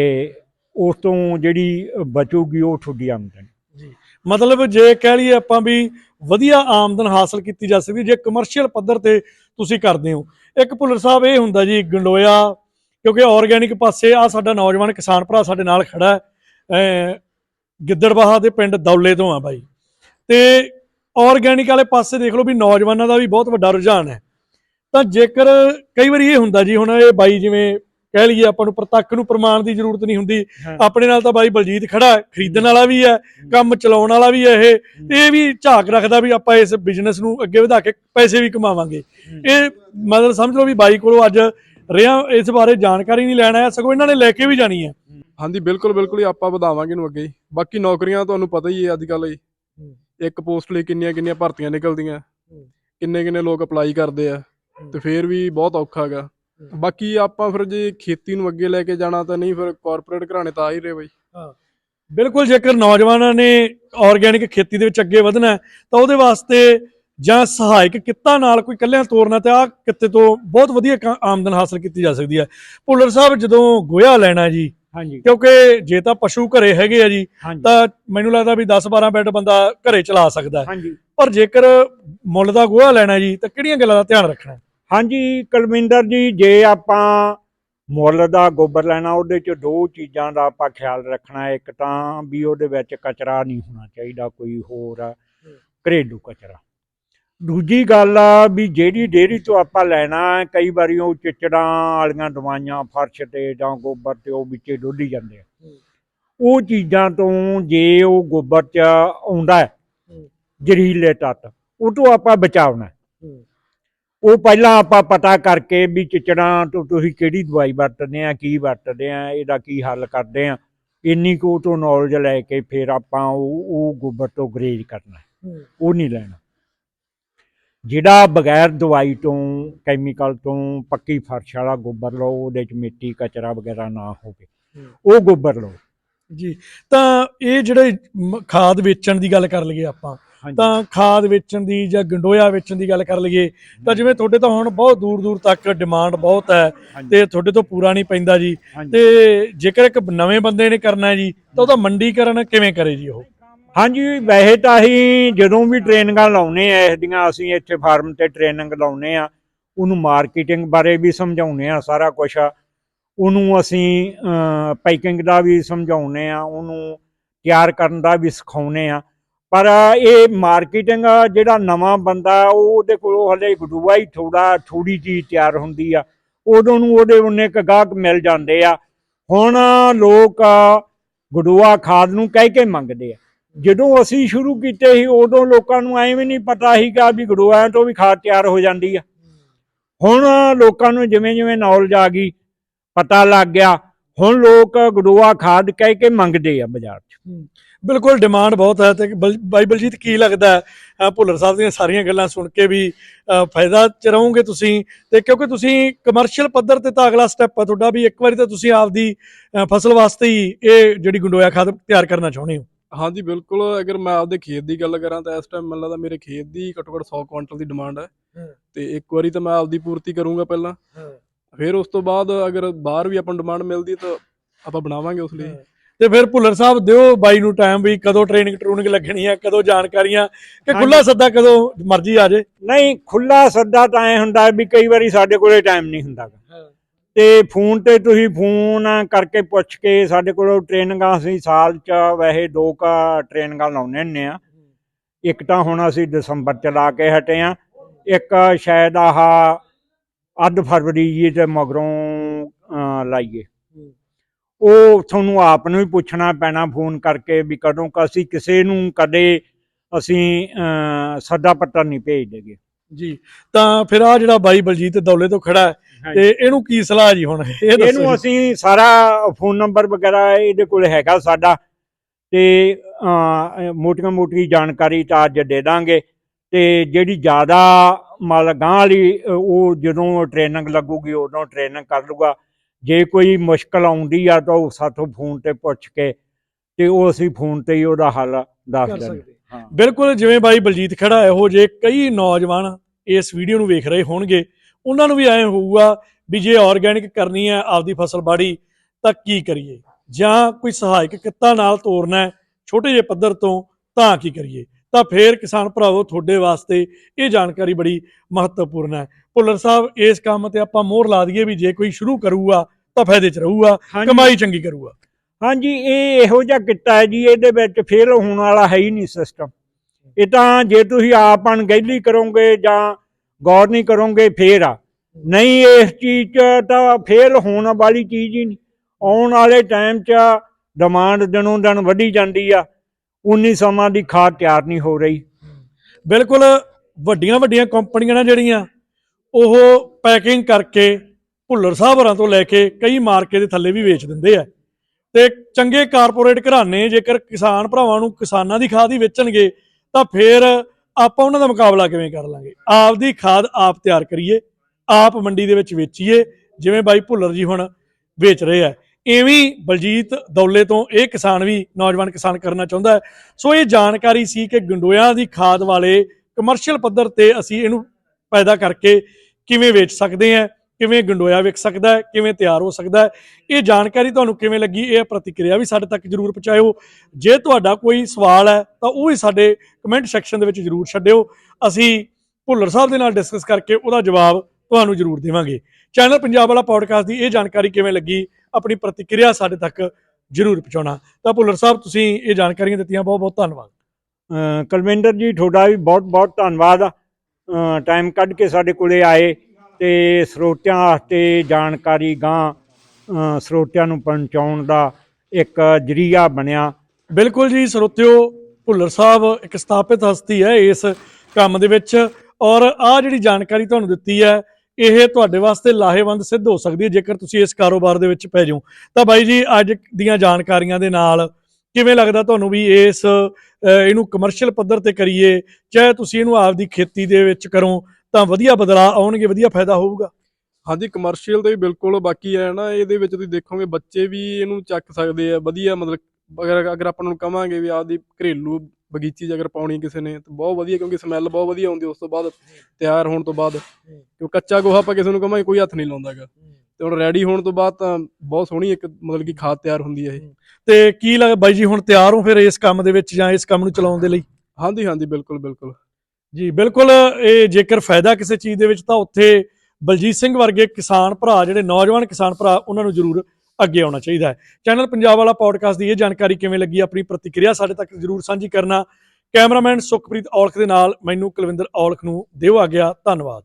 ਉਸ ਤੋਂ ਜਿਹੜੀ ਬਚੂਗੀ ਉਹ ਤੁਹਾਡੀ ਆਮਦਨ। ਜੀ ਮਤਲਬ ਜੇ ਕਹਿ ਲਈਏ ਆਪਾਂ ਵੀ ਵਧੀਆ ਆਮਦਨ ਹਾਸਲ ਕੀਤੀ ਜਾ ਸਕਦੀ ਜੇ ਕਮਰਸ਼ੀਅਲ ਪੱਧਰ ਤੇ ਤੁਸੀਂ ਕਰਦੇ ਹੋ। ਇੱਕ ਭੁੱਲਰ ਸਾਹਿਬ ਇਹ ਹੁੰਦਾ ਜੀ ਗੰਡੋਇਆ ਕਿਉਂਕਿ ਆਰਗੈਨਿਕ ਪਾਸੇ ਆ ਸਾਡਾ ਨੌਜਵਾਨ ਕਿਸਾਨ ਭਰਾ ਸਾਡੇ ਨਾਲ ਖੜਾ ਹੈ। ਗਿੱਦੜਬਾਹਾ ਦੇ ਪਿੰਡ ਦੌਲੇ ਤੋਂ ਆ ਬਾਈ। ਤੇ ਆਰਗੈਨਿਕ ਵਾਲੇ ਪਾਸੇ ਦੇਖ ਲਓ ਵੀ ਨੌਜਵਾਨਾਂ ਦਾ ਵੀ ਬਹੁਤ ਵੱਡਾ ਰੁਝਾਨ ਹੈ। ਤਾਂ ਜੇਕਰ ਕਈ ਵਾਰੀ ਇਹ ਹੁੰਦਾ ਜੀ ਹੁਣ ਇਹ ਬਾਈ ਜਿਵੇਂ ਕਹਿ ਲਈਏ ਆਪਾਂ ਨੂੰ ਪ੍ਰਤੱਖ ਨੂੰ ਪ੍ਰਮਾਣ ਦੀ ਜ਼ਰੂਰਤ ਨਹੀਂ ਹੁੰਦੀ ਆਪਣੇ ਨਾਲ ਤਾਂ ਬਾਈ ਬਲਜੀਤ ਖੜਾ ਹੈ ਖਰੀਦਣ ਵਾਲਾ ਵੀ ਹੈ ਕੰਮ ਚਲਾਉਣ ਵਾਲਾ ਵੀ ਹੈ ਇਹ। ਇਹ ਵੀ ਝਾਕ ਰੱਖਦਾ ਵੀ ਆਪਾਂ ਇਸ ਬਿਜ਼ਨਸ ਨੂੰ ਅੱਗੇ ਵਧਾ ਕੇ ਪੈਸੇ ਵੀ ਕਮਾਵਾਂਗੇ। ਇਹ ਮਤਲਬ ਸਮਝ ਲਓ ਵੀ ਬਾਈ ਕੋਲੋਂ ਅੱਜ ਰਿਆਂ ਇਸ ਬਾਰੇ ਜਾਣਕਾਰੀ ਨਹੀਂ ਲੈਣ ਆਇਆ ਸਗੋਂ ਇਹਨਾਂ ਨੇ ਲੈ ਕੇ ਵੀ ਜਾਣੀ ਹੈ। ਹਾਂਜੀ ਬਿਲਕੁਲ ਬਿਲਕੁਲ ਹੀ ਆਪਾਂ ਵਧਾਵਾਂਗੇ ਇਹਨੂੰ ਅੱਗੇ ਬਾਕੀ ਨੌਕਰੀਆਂ ਤੁਹਾਨੂੰ ਪਤਾ ਹੀ ਹੈ ਅੱਜ ਕੱਲ੍ਹ ਇੱਕ ਪੋਸਟ ਲਈ ਕਿੰਨੀਆਂ ਕਿੰਨੀਆਂ ਭਰਤੀਆਂ ਨਿਕਲਦੀਆਂ। ਕਿੰਨੇ ਕਿੰਨੇ ਲੋਕ ਅਪਲਾਈ ਕਰਦੇ ਆ। ਤੇ ਫੇਰ ਵੀ ਬਹੁਤ ਔਖਾ ਹੈਗਾ। ਬਾਕੀ ਆਪਾਂ ਫਿਰ ਜੇ ਖੇਤੀ ਨੂੰ ਅੱਗੇ ਲੈ ਕੇ ਜਾਣਾ ਤਾਂ ਨਹੀਂ ਫਿਰ ਕਾਰਪੋਰੇਟ ਘਰਾਣੇ ਤਾਂ ਆ ਹੀ ਰਹੇ ਬਈ। ਬਿਲਕੁਲ ਜੇਕਰ ਨੌਜਵਾਨਾਂ ਨੇ ਆਰਗੈਨਿਕ ਖੇਤੀ ਦੇ ਵਿੱਚ ਅੱਗੇ ਵਧਣਾ ਤਾਂ ਉਹਦੇ ਵਾਸਤੇ ਜਾਂ ਸਹਾਇਕ ਕਿੱਤਾ ਨਾਲ ਕੋਈ ਕੱਲਿਆਂ ਤੋਰਨਾ ਤੇ ਆ ਕਿੱਤੇ ਤੋਂ ਬਹੁਤ ਵਧੀਆ ਕ- ਆਮਦਨ ਹਾਸਲ ਕੀਤੀ ਜਾ ਸਕਦੀ ਹੈ। ਭੁੱਲਰ ਸਾਹਿਬ ਜਦੋਂ ਗੋਇਆ ਲੈਣਾ ਜੀ ਹਾਂਜੀ। ਕਿਉਂਕਿ ਜੇ ਤਾਂ ਪਸ਼ੂ ਘਰੇ ਹੈਗੇ ਆ ਜੀ ਹਾਂਜੀ। ਤਾਂ ਮੈਨੂੰ ਲੱਗਦਾ ਵੀ 10-12 ਬੈੱਡ ਬੰਦਾ ਘਰੇ ਚਲਾ ਸਕਦਾ ਹੈ। ਹਾਂਜੀ। ਪਰ ਜੇਕਰ ਮੁੱਲ ਦਾ ਗੋਹਾ ਲੈਣਾ ਜੀ ਤਾਂ ਕਿਹੜੀਆਂ ਗੱਲਾਂ ਦਾ ਧਿਆਨ ਰੱਖਣਾ ਹੈ? ਹਾਂਜੀ ਕੁਲਵਿੰਦਰ ਜੀ ਜੇ ਆਪਾਂ ਮੁੱਲ ਦਾ ਗੋਬਰ ਲੈਣਾ ਉਹਦੇ ਚ ਦੋ ਚੀਜ਼ਾਂ ਦਾ ਆਪਾਂ ਖਿਆਲ ਰੱਖਣਾ। ਇੱਕ ਤਾਂ ਵੀ ਉਹਦੇ ਵਿੱਚ ਕਚਰਾ ਨਹੀਂ ਹੋਣਾ ਚਾਹੀਦਾ ਕੋਈ ਹੋਰ ਘਰੇਲੂ ਕਚਰਾ। ਦੂਜੀ ਗੱਲ ਆ ਵੀ ਜਿਹੜੀ ਡੇਅਰੀ ਤੋਂ ਆਪਾਂ ਲੈਣਾ ਕਈ ਵਾਰੀ ਉਹ ਚਿਚੜਾਂ ਵਾਲੀਆਂ ਦਵਾਈਆਂ ਫਰਸ਼ ਤੇ ਜਾਂ ਗੋਬਰ ਤੇ ਉਹ ਵਿੱਚੇ ਡੋਲੀ ਜਾਂਦੇ ਆ। ਉਹ ਚੀਜ਼ਾਂ ਤੋਂ ਜੇ ਉਹ ਗੋਬਰ ਚ ਆਉਂਦਾ ਜ਼ਹਿਰੀਲੇ ਤੱਤ ਉਹ ਤੋਂ ਆਪਾਂ ਬਚਾਉਣਾ। ਉਹ ਪਹਿਲਾਂ ਆਪਾਂ ਪਤਾ ਕਰਕੇ ਵੀ ਚਿਚੜਾਂ ਤੋਂ ਤੁਸੀਂ ਕਿਹੜੀ ਦਵਾਈ ਵਰਤਦੇ ਆ ਕੀ ਵਰਤਦੇ ਆ ਇਹਦਾ ਕੀ ਹੱਲ ਕਰਦੇ ਆ ਇੰਨੀ ਕੁ ਤੋਂ ਨੌਲੇਜ ਲੈ ਕੇ ਫਿਰ ਆਪਾਂ ਉਹ ਉਹ ਗੋਬਰ ਤੋਂ ਗਰੇਜ ਕਰਨਾ। ਉਹ ਨਹੀਂ ਲੈਣਾ। ਜਿਹੜਾ ਬਗੈਰ ਦਵਾਈ ਤੋਂ ਕੈਮੀਕਲ ਤੋਂ ਪੱਕੀ ਫਰਸ਼ ਵਾਲਾ ਗੋਬਰ ਲਓ ਉਹਦੇ ਚ ਮਿੱਟੀ ਕਚਰਾ ਵਗੈਰਾ ਨਾ ਹੋਵੇ ਉਹ ਗੋਬਰ ਲਓ। ਜੀ ਤਾਂ ਇਹ ਜਿਹੜੇ ਮ- ਖਾਦ ਵੇਚਣ ਦੀ ਗੱਲ ਕਰ ਲਈਏ ਆਪਾਂ ਹਾਂਜੀ। ਤਾਂ ਖਾਦ ਵੇਚਣ ਦੀ ਜਾਂ ਗੰਡੋਇਆ ਵੇਚਣ ਦੀ ਗੱਲ ਕਰ ਲਈਏ ਤਾਂ ਜਿਵੇਂ ਤੁਹਾਡੇ ਤਾਂ ਹੁਣ ਬਹੁਤ ਦੂਰ ਦੂਰ ਤੱਕ ਡਿਮਾਂਡ ਬਹੁਤ ਹੈ ਹਾਂਜੀ, ਤੇ ਤੁਹਾਡੇ ਤੋਂ ਪੂਰਾ ਨਹੀਂ ਪੈਂਦਾ ਜੀ ਹਾਂਜੀ। ਤੇ ਜੇਕਰ ਇੱਕ ਨਵੇਂ ਬੰਦੇ ਨੇ ਕਰਨਾ ਹੈ ਜੀ ਤਾਂ ਉਹਦਾ ਮੰਡੀਕਰਨ ਕਿਵੇਂ ਕਰੇ ਜੀ ਉਹ? ਹਾਂਜੀ, ਵੈਸੇ ਤਾਂ ਅਸੀਂ ਜਦੋਂ ਵੀ ਟ੍ਰੇਨਿੰਗਾਂ ਲਾਉਨੇ ਆ ਇਸ ਦੀਆਂ ਅਸੀਂ ਇੱਥੇ ਫਾਰਮ ਤੇ ਟ੍ਰੇਨਿੰਗ ਲਾਉਨੇ ਆ, ਉਹਨੂੰ ਮਾਰਕੀਟਿੰਗ ਬਾਰੇ ਵੀ ਸਮਝਾਉਨੇ ਆ ਸਾਰਾ ਕੁਝ ਉਹਨੂੰ ਅਸੀਂ ਪੈਕਿੰਗ ਦਾ ਵੀ ਸਮਝਾਉਨੇ ਆ, ਉਹਨੂੰ ਤਿਆਰ ਕਰਨ ਦਾ ਵੀ ਸਿਖਾਉਨੇ ਆ। ਪਰ ਇਹ ਮਾਰਕੀਟਿੰਗ ਜਿਹੜਾ ਨਵਾਂ ਬੰਦਾ, ਉਹ ਉਹਦੇ ਕੋਲੋਂ ਹਲੇ ਗਡੂਆ ਹੀ ਥੋੜਾ ਥੋੜੀ ਚੀਜ਼ ਤਿਆਰ ਹੁੰਦੀ ਆ। ਉਦੋਂ ਨੂੰ ਉਹਦੇ ਉਹਨੇ ਕੁ ਗਾਹਕ ਮਿਲ ਜਾਂਦੇ ਆ। ਹੁਣ ਲੋਕ ਗਡੂਆ ਖਾਦ ਨੂੰ ਕਹਿ ਕੇ ਮੰਗਦੇ ਆ। ਜਦੋਂ ਅਸੀਂ ਸ਼ੁਰੂ ਕੀਤੇ ਸੀ ਉਦੋਂ ਲੋਕਾਂ ਨੂੰ ਐਵੇਂ ਨਹੀਂ ਪਤਾ ਸੀਗਾ ਵੀ ਗਡੂਆਂ ਤੋਂ ਵੀ ਖਾਦ ਤਿਆਰ ਹੋ ਜਾਂਦੀ ਆ। ਹੁਣ ਲੋਕਾਂ ਨੂੰ ਜਿਵੇਂ ਜਿਵੇਂ ਨੌਲੇਜ ਆ ਗਈ ਪਤਾ ਲੱਗ ਗਿਆ ਹੁਣ ਲੋਕ ਗਡੂਆ ਖਾਦ ਕਹਿ ਕੇ ਮੰਗਦੇ ਆ ਬਾਜ਼ਾਰ 'ਚ। ਬਿਲਕੁਲ ਡਿਮਾਂਡ ਬਹੁਤ ਹੈ ਤੇ ਬਲ- ਬਾਈ ਬਲਜੀਤ ਕੀ ਲੱਗਦਾ ਭੁੱਲਰ ਸਾਹਿਬ ਦੀਆਂ ਸਾਰੀਆਂ ਗੱਲਾਂ ਸੁਣ ਕੇ ਵੀ ਅ, ਫਾਇਦਾ ਚ ਰਹੋਗੇ ਤੁਸੀਂ ਤੇ ਕਿਉਂਕਿ ਤੁਸੀਂ ਕਮਰਸ਼ੀਅਲ ਪੱਧਰ ਤੇ ਤਾਂ ਅਗਲਾ ਸਟੈਪ ਆ ਤੁਹਾਡਾ ਵੀ ਇੱਕ ਵਾਰੀ ਤਾਂ ਤੁਸੀਂ ਆਪਦੀ ਫਸਲ ਵਾਸਤੇ ਹੀ ਇਹ ਜਿਹੜੀ ਗੁੰਡੋਇਆ ਖਾਦ ਤਿਆਰ ਕਰਨਾ ਚਾਹੁੰਦੇ ਹੋ। ਹਾਂਜੀ ਬਿਲਕੁਲ ਅਗਰ ਮੈਂ ਆਪਦੇ ਖੇਤ ਦੀ ਗੱਲ ਕਰਾਂ ਤਾਂ ਇਸ ਟਾਈਮ ਮੈਨੂੰ ਲੱਗਦਾ ਮੇਰੇ ਖੇਤ ਦੀ ਘੱਟੋ ਘੱਟ 100 ਕੁਇੰਟਲ ਦੀ ਡਿਮਾਂਡ ਹੈ। ਤੇ ਇੱਕ ਵਾਰੀ ਤਾਂ ਮੈਂ ਆਪਦੀ ਪੂਰਤੀ ਕਰੂੰਗਾ ਪਹਿਲਾਂ ਫਿਰ ਉਸ ਤੋਂ ਬਾਅਦ ਅਗਰ ਬਾਹਰ ਵੀ ਆਪਾਂ ਡਿਮਾਂਡ ਮਿਲਦੀ ਤਾਂ ਆਪਾਂ ਬਣਾਵਾਂਗੇ ਉਸ ਲਈ ਤੇ ਫਿਰ ਭੁੱਲਰ ਸਾਹਿਬ ਦਿਓ ਬਾਈ ਨੂੰ ਟਾਈਮ ਵੀ ਕਦੋਂ ਟ੍ਰੇਨਿੰਗ ਟਰੂਨਿੰਗ ਲੱਗਣੀ ਹੈ ਕਦੋਂ ਜਾਣਕਾਰੀਆਂ ਕਿ। ਖੁੱਲਾ ਸੱਦਾ ਕਦੋਂ ਮਰਜ਼ੀ ਆ ਜੇ ਨਹੀਂ ਖੁੱਲਾ ਸੱਦਾ ਤਾਂ ਐ ਹੁੰਦਾ ਵੀ ਕਈ ਵਾਰੀ ਸਾਡੇ ਕੋਲੇ ਟਾਈਮ ਨਹੀਂ ਹੁੰਦਾ। ਤੇ ਫੋਨ ਤੇ ਤੁਸੀਂ ਫੋਨ ਕਰਕੇ ਪੁੱਛ ਕੇ ਸਾਡੇ ਕੋਲੋਂ ਟ੍ਰੇਨਿੰਗਾਂ ਅਸੀਂ ਸਾਲ ਚ ਵੈਸੇ ਦੋ ਕਾ ਟ੍ਰੇਨਿੰਗਾਂ ਲਾਉਂਦੇ ਹੁੰਦੇ ਆ ਇੱਕ ਤਾਂ ਹੁਣ ਅਸੀਂ ਦਸੰਬਰ ਚ ਲਾ ਕੇ ਹਟੇ ਆ ਇੱਕ ਸ਼ਾਇਦ ਆਹ ਅੱਧ ਫਰਵਰੀ ਜੀ ਤੇ ਮਗਰੋਂ ਲਾਈਏ। ਉਹ ਤੁਹਾਨੂੰ ਆਪ ਨੂੰ ਹੀ ਪੁੱਛਣਾ ਪੈਣਾ ਫੋਨ ਕਰਕੇ ਵੀ ਕਦੋਂ ਅਸੀਂ ਕਿਸੇ ਨੂੰ ਕਦੇ ਅਸੀਂ ਸੱਦਾ ਪੱਤਰ ਨਹੀਂ ਭੇਜ ਦੇਗੇ। ਜੀ। ਤਾਂ ਫਿਰ ਆ ਜਿਹੜਾ ਬਾਈ ਬਲਜੀਤ ਦੌਲੇ ਤੋਂ ਖੜਾ ਹੈ ਤੇ ਇਹਨੂੰ ਕੀ ਸਲਾਹ ਜੀ ਹੁਣ? ਇਹ ਦੱਸੋ ਇਹਨੂੰ। ਅਸੀਂ ਸਾਰਾ ਫੋਨ ਨੰਬਰ ਵਗੈਰਾ ਇਹਦੇ ਕੋਲ ਹੈਗਾ ਸਾਡਾ ਤੇ ਮੋਟੀਆਂ ਮੋਟੀ ਜਾਣਕਾਰੀ ਤਾਂ ਅੱਜ ਦੇ ਦਾਂਗੇ। ਤੇ ਜਿਹੜੀ ਜ਼ਿਆਦਾ ਮਲ ਗਾਂ ਵਾਲੀ ਉਹ ਜਦੋਂ ਟ੍ਰੇਨਿੰਗ ਲੱਗੂਗੀ ਉਦੋਂ ਟ੍ਰੇਨਿੰਗ ਕਰ ਲੂਗਾ। ਜੇ ਕੋਈ ਮੁਸ਼ਕਲ ਆਉਂਦੀ ਆ ਤਾਂ ਉਹ ਸਾਥੋਂ ਫੋਨ ਤੇ ਪੁੱਛ ਕੇ ਤੇ ਉਹ ਅਸੀਂ ਫੋਨ ਤੇ ਹੀ ਉਹਦਾ ਹੱਲ ਦੱਸ ਦਿੰਦੇ ਬਿਲਕੁਲ ਜਿਵੇਂ ਬਾਈ ਬਲਜੀਤ ਖੜਾ ਇਹੋ ਜੇ ਕਈ ਨੌਜਵਾਨ ਇਸ ਵੀਡੀਓ ਨੂੰ ਵੇਖ ਰਹੇ ਹੋਣਗੇ। ਉਹਨਾਂ ਨੂੰ ਵੀ ਐਂ ਹੋਊਗਾ ਵੀ ਜੇ ਆਰਗੈਨਿਕ ਕਰਨੀ ਹੈ ਆਪਦੀ ਫਸਲ ਬਾੜੀ ਤਾਂ ਕੀ ਕਰੀਏ? ਜਾਂ ਕੋਈ ਸਹਾਇਕ ਕਿੱਤਾ ਨਾਲ ਤੋਰਨਾ ਹੈ ਛੋਟੇ ਜਿਹੇ ਪੱਧਰ ਤੋਂ ਤਾਂ ਕੀ ਕਰੀਏ? ਤਾਂ ਫੇਰ ਕਿਸਾਨ ਭਰਾਵੋ ਤੁਹਾਡੇ ਵਾਸਤੇ ਇਹ ਜਾਣਕਾਰੀ ਬੜੀ ਮਹੱਤਵਪੂਰਨ ਹੈ। ਭੁੱਲਰ ਸਾਹਿਬ ਇਸ ਕੰਮ ਤੇ ਆਪਾਂ ਮੋਹਰ ਲਾ ਦਈਏ ਵੀ ਜੇ ਕੋਈ ਸ਼ੁਰੂ ਕਰੂਗਾ ਤਾਂ ਫਾਇਦੇ 'ਚ ਰਹੂਗਾ ਕਮਾਈ ਚੰਗੀ ਕਰੂਗਾ। ਹਾਂਜੀ, ਇਹ ਇਹੋ ਜਿਹਾ ਕਿੱਤਾ ਹੈ ਜੀ, ਇਹਦੇ ਵਿੱਚ ਫੇਲ ਹੋਣ ਵਾਲਾ ਹੈ ਹੀ ਨਹੀਂ ਸਿਸਟਮ ਇਹ ਤਾਂ ਜੇ ਤੁਸੀਂ ਆਪ ਅਣਗਹਿਲੀ ਕਰੋਗੇ ਜਾਂ ਗੌਰ ਨਹੀਂ ਕਰੋਗੇ, ਫੇਰ ਆ। ਨਹੀਂ, ਇਸ ਚੀਜ਼ 'ਚ ਤਾਂ ਫੇਲ ਹੋਣ ਵਾਲੀ ਚੀਜ਼ ਹੀ ਨਹੀਂ। ਆਉਣ ਵਾਲੇ ਟਾਈਮ 'ਚ ਡਿਮਾਂਡ ਦਿਨੋਂ ਦਿਨ ਵਧੀ ਜਾਂਦੀ ਆ। ਉਨੀ ਸਮਾਂ ਦੀ ਖਾਦ ਤਿਆਰ ਨਹੀਂ ਹੋ ਰਹੀ। ਬਿਲਕੁਲ ਵੱਡੀਆਂ ਵੱਡੀਆਂ ਕੰਪਨੀਆਂ ਨੇ ਜਿਹੜੀਆਂ, ਉਹ ਪੈਕਿੰਗ ਕਰਕੇ ਭੁੱਲਰ ਸਾਹਿਬ ਹੋਰਾਂ ਤੋਂ ਲੈ ਕੇ ਕਈ ਮਾਰਕੇ ਦੇ ਥੱਲੇ ਵੀ ਵੇਚ ਦਿੰਦੇ ਆ। ਤੇ ਚੰਗੇ ਕਾਰਪੋਰੇਟ ਘਰਾਣੇ ਜੇਕਰ ਕਿਸਾਨ ਭਰਾਵਾਂ ਨੂੰ ਕਿਸਾਨਾਂ ਦੀ ਖਾਦ ਹੀ ਵੇਚਣਗੇ, ਤਾਂ ਫਿਰ ਆਪਾਂ ਉਹਨਾਂ ਦਾ ਮੁਕਾਬਲਾ ਕਿਵੇਂ ਕਰ ਲਾਂਗੇ? ਆਪਦੀ ਖਾਦ ਆਪ ਤਿਆਰ ਕਰੀਏ, ਆਪ ਮੰਡੀ ਦੇ ਵਿੱਚ ਵੇਚੀਏ, ਜਿਵੇਂ ਬਾਈ ਭੁੱਲਰ ਜੀ ਹੁਣ ਵੇਚ ਰਹੇ ਆ। ਐਵੇਂ ਬਲਜੀਤ ਦੌਲੇ ਤੋਂ ਇਹ ਕਿਸਾਨ ਵੀ ਨੌਜਵਾਨ ਕਿਸਾਨ ਕਰਨਾ ਚਾਹੁੰਦਾ ਹੈ। ਸੋ ਇਹ ਜਾਣਕਾਰੀ ਸੀ ਕਿ ਗੰਡੋਇਆਂ ਦੀ ਖਾਦ ਵਾਲੇ ਕਮਰਸ਼ੀਅਲ ਪੱਧਰ ਤੇ ਅਸੀਂ ਇਹਨੂੰ ਪੈਦਾ ਕਰਕੇ ਕਿਵੇਂ ਵੇਚ ਸਕਦੇ ਹਾਂ। ਕਿਵੇਂ ਗੰਡੋਇਆ ਵਿਕ ਸਕਦਾ ਹੈ ਕਿਵੇਂ ਤਿਆਰ ਹੋ ਸਕਦਾ ਹੈ ਇਹ ਜਾਣਕਾਰੀ ਤੁਹਾਨੂੰ ਕਿਵੇਂ ਲੱਗੀ ਇਹ ਪ੍ਰਤੀਕਿਰਿਆ ਵੀ ਸਾਡੇ ਤੱਕ ਜਰੂਰ ਪਹੁੰਚਾਇਓ। ਜੇ ਤੁਹਾਡਾ ਕੋਈ ਸਵਾਲ ਹੈ ਤਾਂ ਉਹ ਵੀ ਸਾਡੇ ਕਮੈਂਟ ਸੈਕਸ਼ਨ ਦੇ ਵਿੱਚ ਜਰੂਰ ਛੱਡਿਓ। ਅਸੀਂ ਭੁੱਲਰ ਸਾਹਿਬ ਦੇ ਨਾਲ ਡਿਸਕਸ ਕਰਕੇ ਉਹਦਾ ਜਵਾਬ ਤੁਹਾਨੂੰ ਜਰੂਰ ਦੇਵਾਂਗੇ। ਚੈਨਲ ਪੰਜਾਬ ਵਾਲਾ ਪੌਡਕਾਸਟ ਦੀ ਇਹ ਜਾਣਕਾਰੀ ਕਿਵੇਂ ਲੱਗੀ ਆਪਣੀ ਪ੍ਰਤੀਕਿਰਿਆ ਸਾਡੇ ਤੱਕ ਜਰੂਰ ਪਹੁੰਚਾਉਣਾ। ਤਾਂ ਭੁੱਲਰ ਸਾਹਿਬ ਤੁਸੀਂ ਇਹ ਜਾਣਕਾਰੀਆਂ ਦਿੱਤੀਆਂ ਬਹੁਤ ਬਹੁਤ ਧੰਨਵਾਦ। ਅ, ਕੁਲਵਿੰਦਰ ਜੀ ਤੁਹਾਡਾ ਵੀ ਬਹੁਤ ਬਹੁਤ ਧੰਨਵਾਦ। ਟਾਈਮ ਕੱਢ ਕੇ ਸਾਡੇ ਕੋਲੇ ਆਏ। ਤੇ ਸਰੋਤਿਆਂ ਵਾਸਤੇ ਜਾਣਕਾਰੀ ਗਾਂ ਸਰੋਤਿਆਂ ਨੂੰ ਪਹੁੰਚਾਉਣ ਦਾ ਇੱਕ ਜਰੀਆ ਬਣਿਆ। ਬਿਲਕੁਲ ਜੀ, ਸਰੋਤਿਓ, ਭੁੱਲਰ ਸਾਹਿਬ ਇੱਕ ਸਥਾਪਿਤ ਹਸਤੀ ਹੈ ਇਸ ਕੰਮ ਦੇ ਵਿੱਚ ਔਰ ਆ ਜਿਹੜੀ ਜਾਣਕਾਰੀ ਤੁਹਾਨੂੰ ਦਿੱਤੀ ਹੈ, ਇਹ ਤੁਹਾਡੇ ਵਾਸਤੇ ਲਾਹੇਵੰਦ ਸਿੱਧ ਹੋ ਸਕਦੀ ਹੈ ਜੇਕਰ ਤੁਸੀਂ ਇਸ ਕਾਰੋਬਾਰ ਦੇ ਵਿੱਚ ਪੈ ਜਾਓ। ਤਾਂ ਬਾਈ ਜੀ, ਅੱਜ ਦੀਆਂ ਜਾਣਕਾਰੀਆਂ ਦੇ ਨਾਲ ਕਿਵੇਂ ਲੱਗਦਾ ਤੁਹਾਨੂੰ ਵੀ ਇਸ ਇਹਨੂੰ ਕਮਰਸ਼ੀਅਲ ਪੱਧਰ ਤੇ ਕਰੀਏ, ਚਾਹੇ ਤੁਸੀਂ ਇਹਨੂੰ ਆਪਦੀ ਖੇਤੀ ਦੇ ਵਿੱਚ ਕਰੋ ਤਾਂ ਵਧੀਆ ਬਦਲਾਅ ਆਉਣਗੇ ਵਧੀਆ ਫਾਇਦਾ ਹੋਊਗਾ। ਹਾਂਜੀ ਕਮਰਸ਼ੀਅਲ ਤੇ ਵੀ ਬਿਲਕੁਲ ਬਾਕੀ ਹੈ ਨਾ ਇਹਦੇ ਵਿੱਚ ਤੁਸੀਂ ਦੇਖੋਗੇ ਬੱਚੇ ਵੀ ਇਹਨੂੰ ਚੱਕ ਸਕਦੇ ਆ ਵਧੀਆ ਮਤਲਬ ਅਗਰ ਅਗਰ ਆਪਾਂ ਨੂੰ ਕਵਾਂਗੇ ਵੀ ਆਪਦੀ ਘਰੇਲੂ ਬਗੀਚੀ ਅਗਰ ਪਾਉਣੀ ਕਿਸੇ ਨੇ ਤਾਂ ਬਹੁਤ ਵਧੀਆ ਕਿਉਂਕਿ ਸਮੈਲ ਬਹੁਤ ਵਧੀਆ ਆਉਂਦੀ ਉਸ ਤੋਂ ਬਾਅਦ ਤਿਆਰ ਹੋਣ ਤੋਂ ਬਾਅਦ। ਕਿਉਂ ਕੱਚਾ ਗੋਹਾ ਆਪਾਂ ਕਿਸੇ ਨੂੰ ਕਵਾਂਗੇ ਕੋਈ ਹੱਥ ਨਹੀਂ ਲਾਉਂਦਾਗਾ ਤੇ ਹੁਣ ਰੈਡੀ ਹੋਣ ਤੋਂ ਬਾਅਦ ਤਾਂ ਬਹੁਤ ਸੋਹਣੀ ਇੱਕ ਮਤਲਬ ਕਿ ਖਾਦ ਤਿਆਰ ਹੁੰਦੀ ਹੈ ਇਹ। ਤੇ ਕੀ ਲੱਗ ਬਾਈ ਜੀ ਹੁਣ ਤਿਆਰ ਹੋ ਫਿਰ ਇਸ ਕੰਮ ਦੇ ਵਿੱਚ ਜਾਂ ਇਸ ਕੰਮ ਨੂੰ ਚਲਾਉਣ ਦੇ ਲਈ? ਹਾਂਜੀ ਹਾਂਜੀ ਬਿਲਕੁਲ ਬਿਲਕੁਲ। ਜੀ, ਬਿਲਕੁਲ, ਇਹ ਜੇਕਰ ਫਾਇਦਾ ਕਿਸੇ ਚੀਜ਼ ਦੇ ਵਿੱਚ ਤਾਂ ਉੱਥੇ ਬਲਜੀਤ ਸਿੰਘ ਵਰਗੇ ਕਿਸਾਨ ਭਰਾ, ਜਿਹੜੇ ਨੌਜਵਾਨ ਕਿਸਾਨ ਭਰਾ, ਉਹਨਾਂ ਨੂੰ ਜ਼ਰੂਰ ਅੱਗੇ ਆਉਣਾ ਚਾਹੀਦਾ ਹੈ। ਚੈਨਲ ਪੰਜਾਬ ਵਾਲਾ ਪੌਡਕਾਸਟ ਦੀ ਇਹ ਜਾਣਕਾਰੀ ਕਿਵੇਂ ਲੱਗੀ, ਆਪਣੀ ਪ੍ਰਤੀਕਿਰਿਆ ਸਾਡੇ ਤੱਕ ਜ਼ਰੂਰ ਸਾਂਝੀ ਕਰਨਾ। ਕੈਮਰਾਮੈਨ ਸੁਖਪ੍ਰੀਤ ਔਲਖ ਦੇ ਨਾਲ, ਮੈਨੂੰ ਕੁਲਵਿੰਦਰ ਔਲਖ ਨੂੰ ਦਿਓ ਆ ਗਿਆ ਧੰਨਵਾਦ।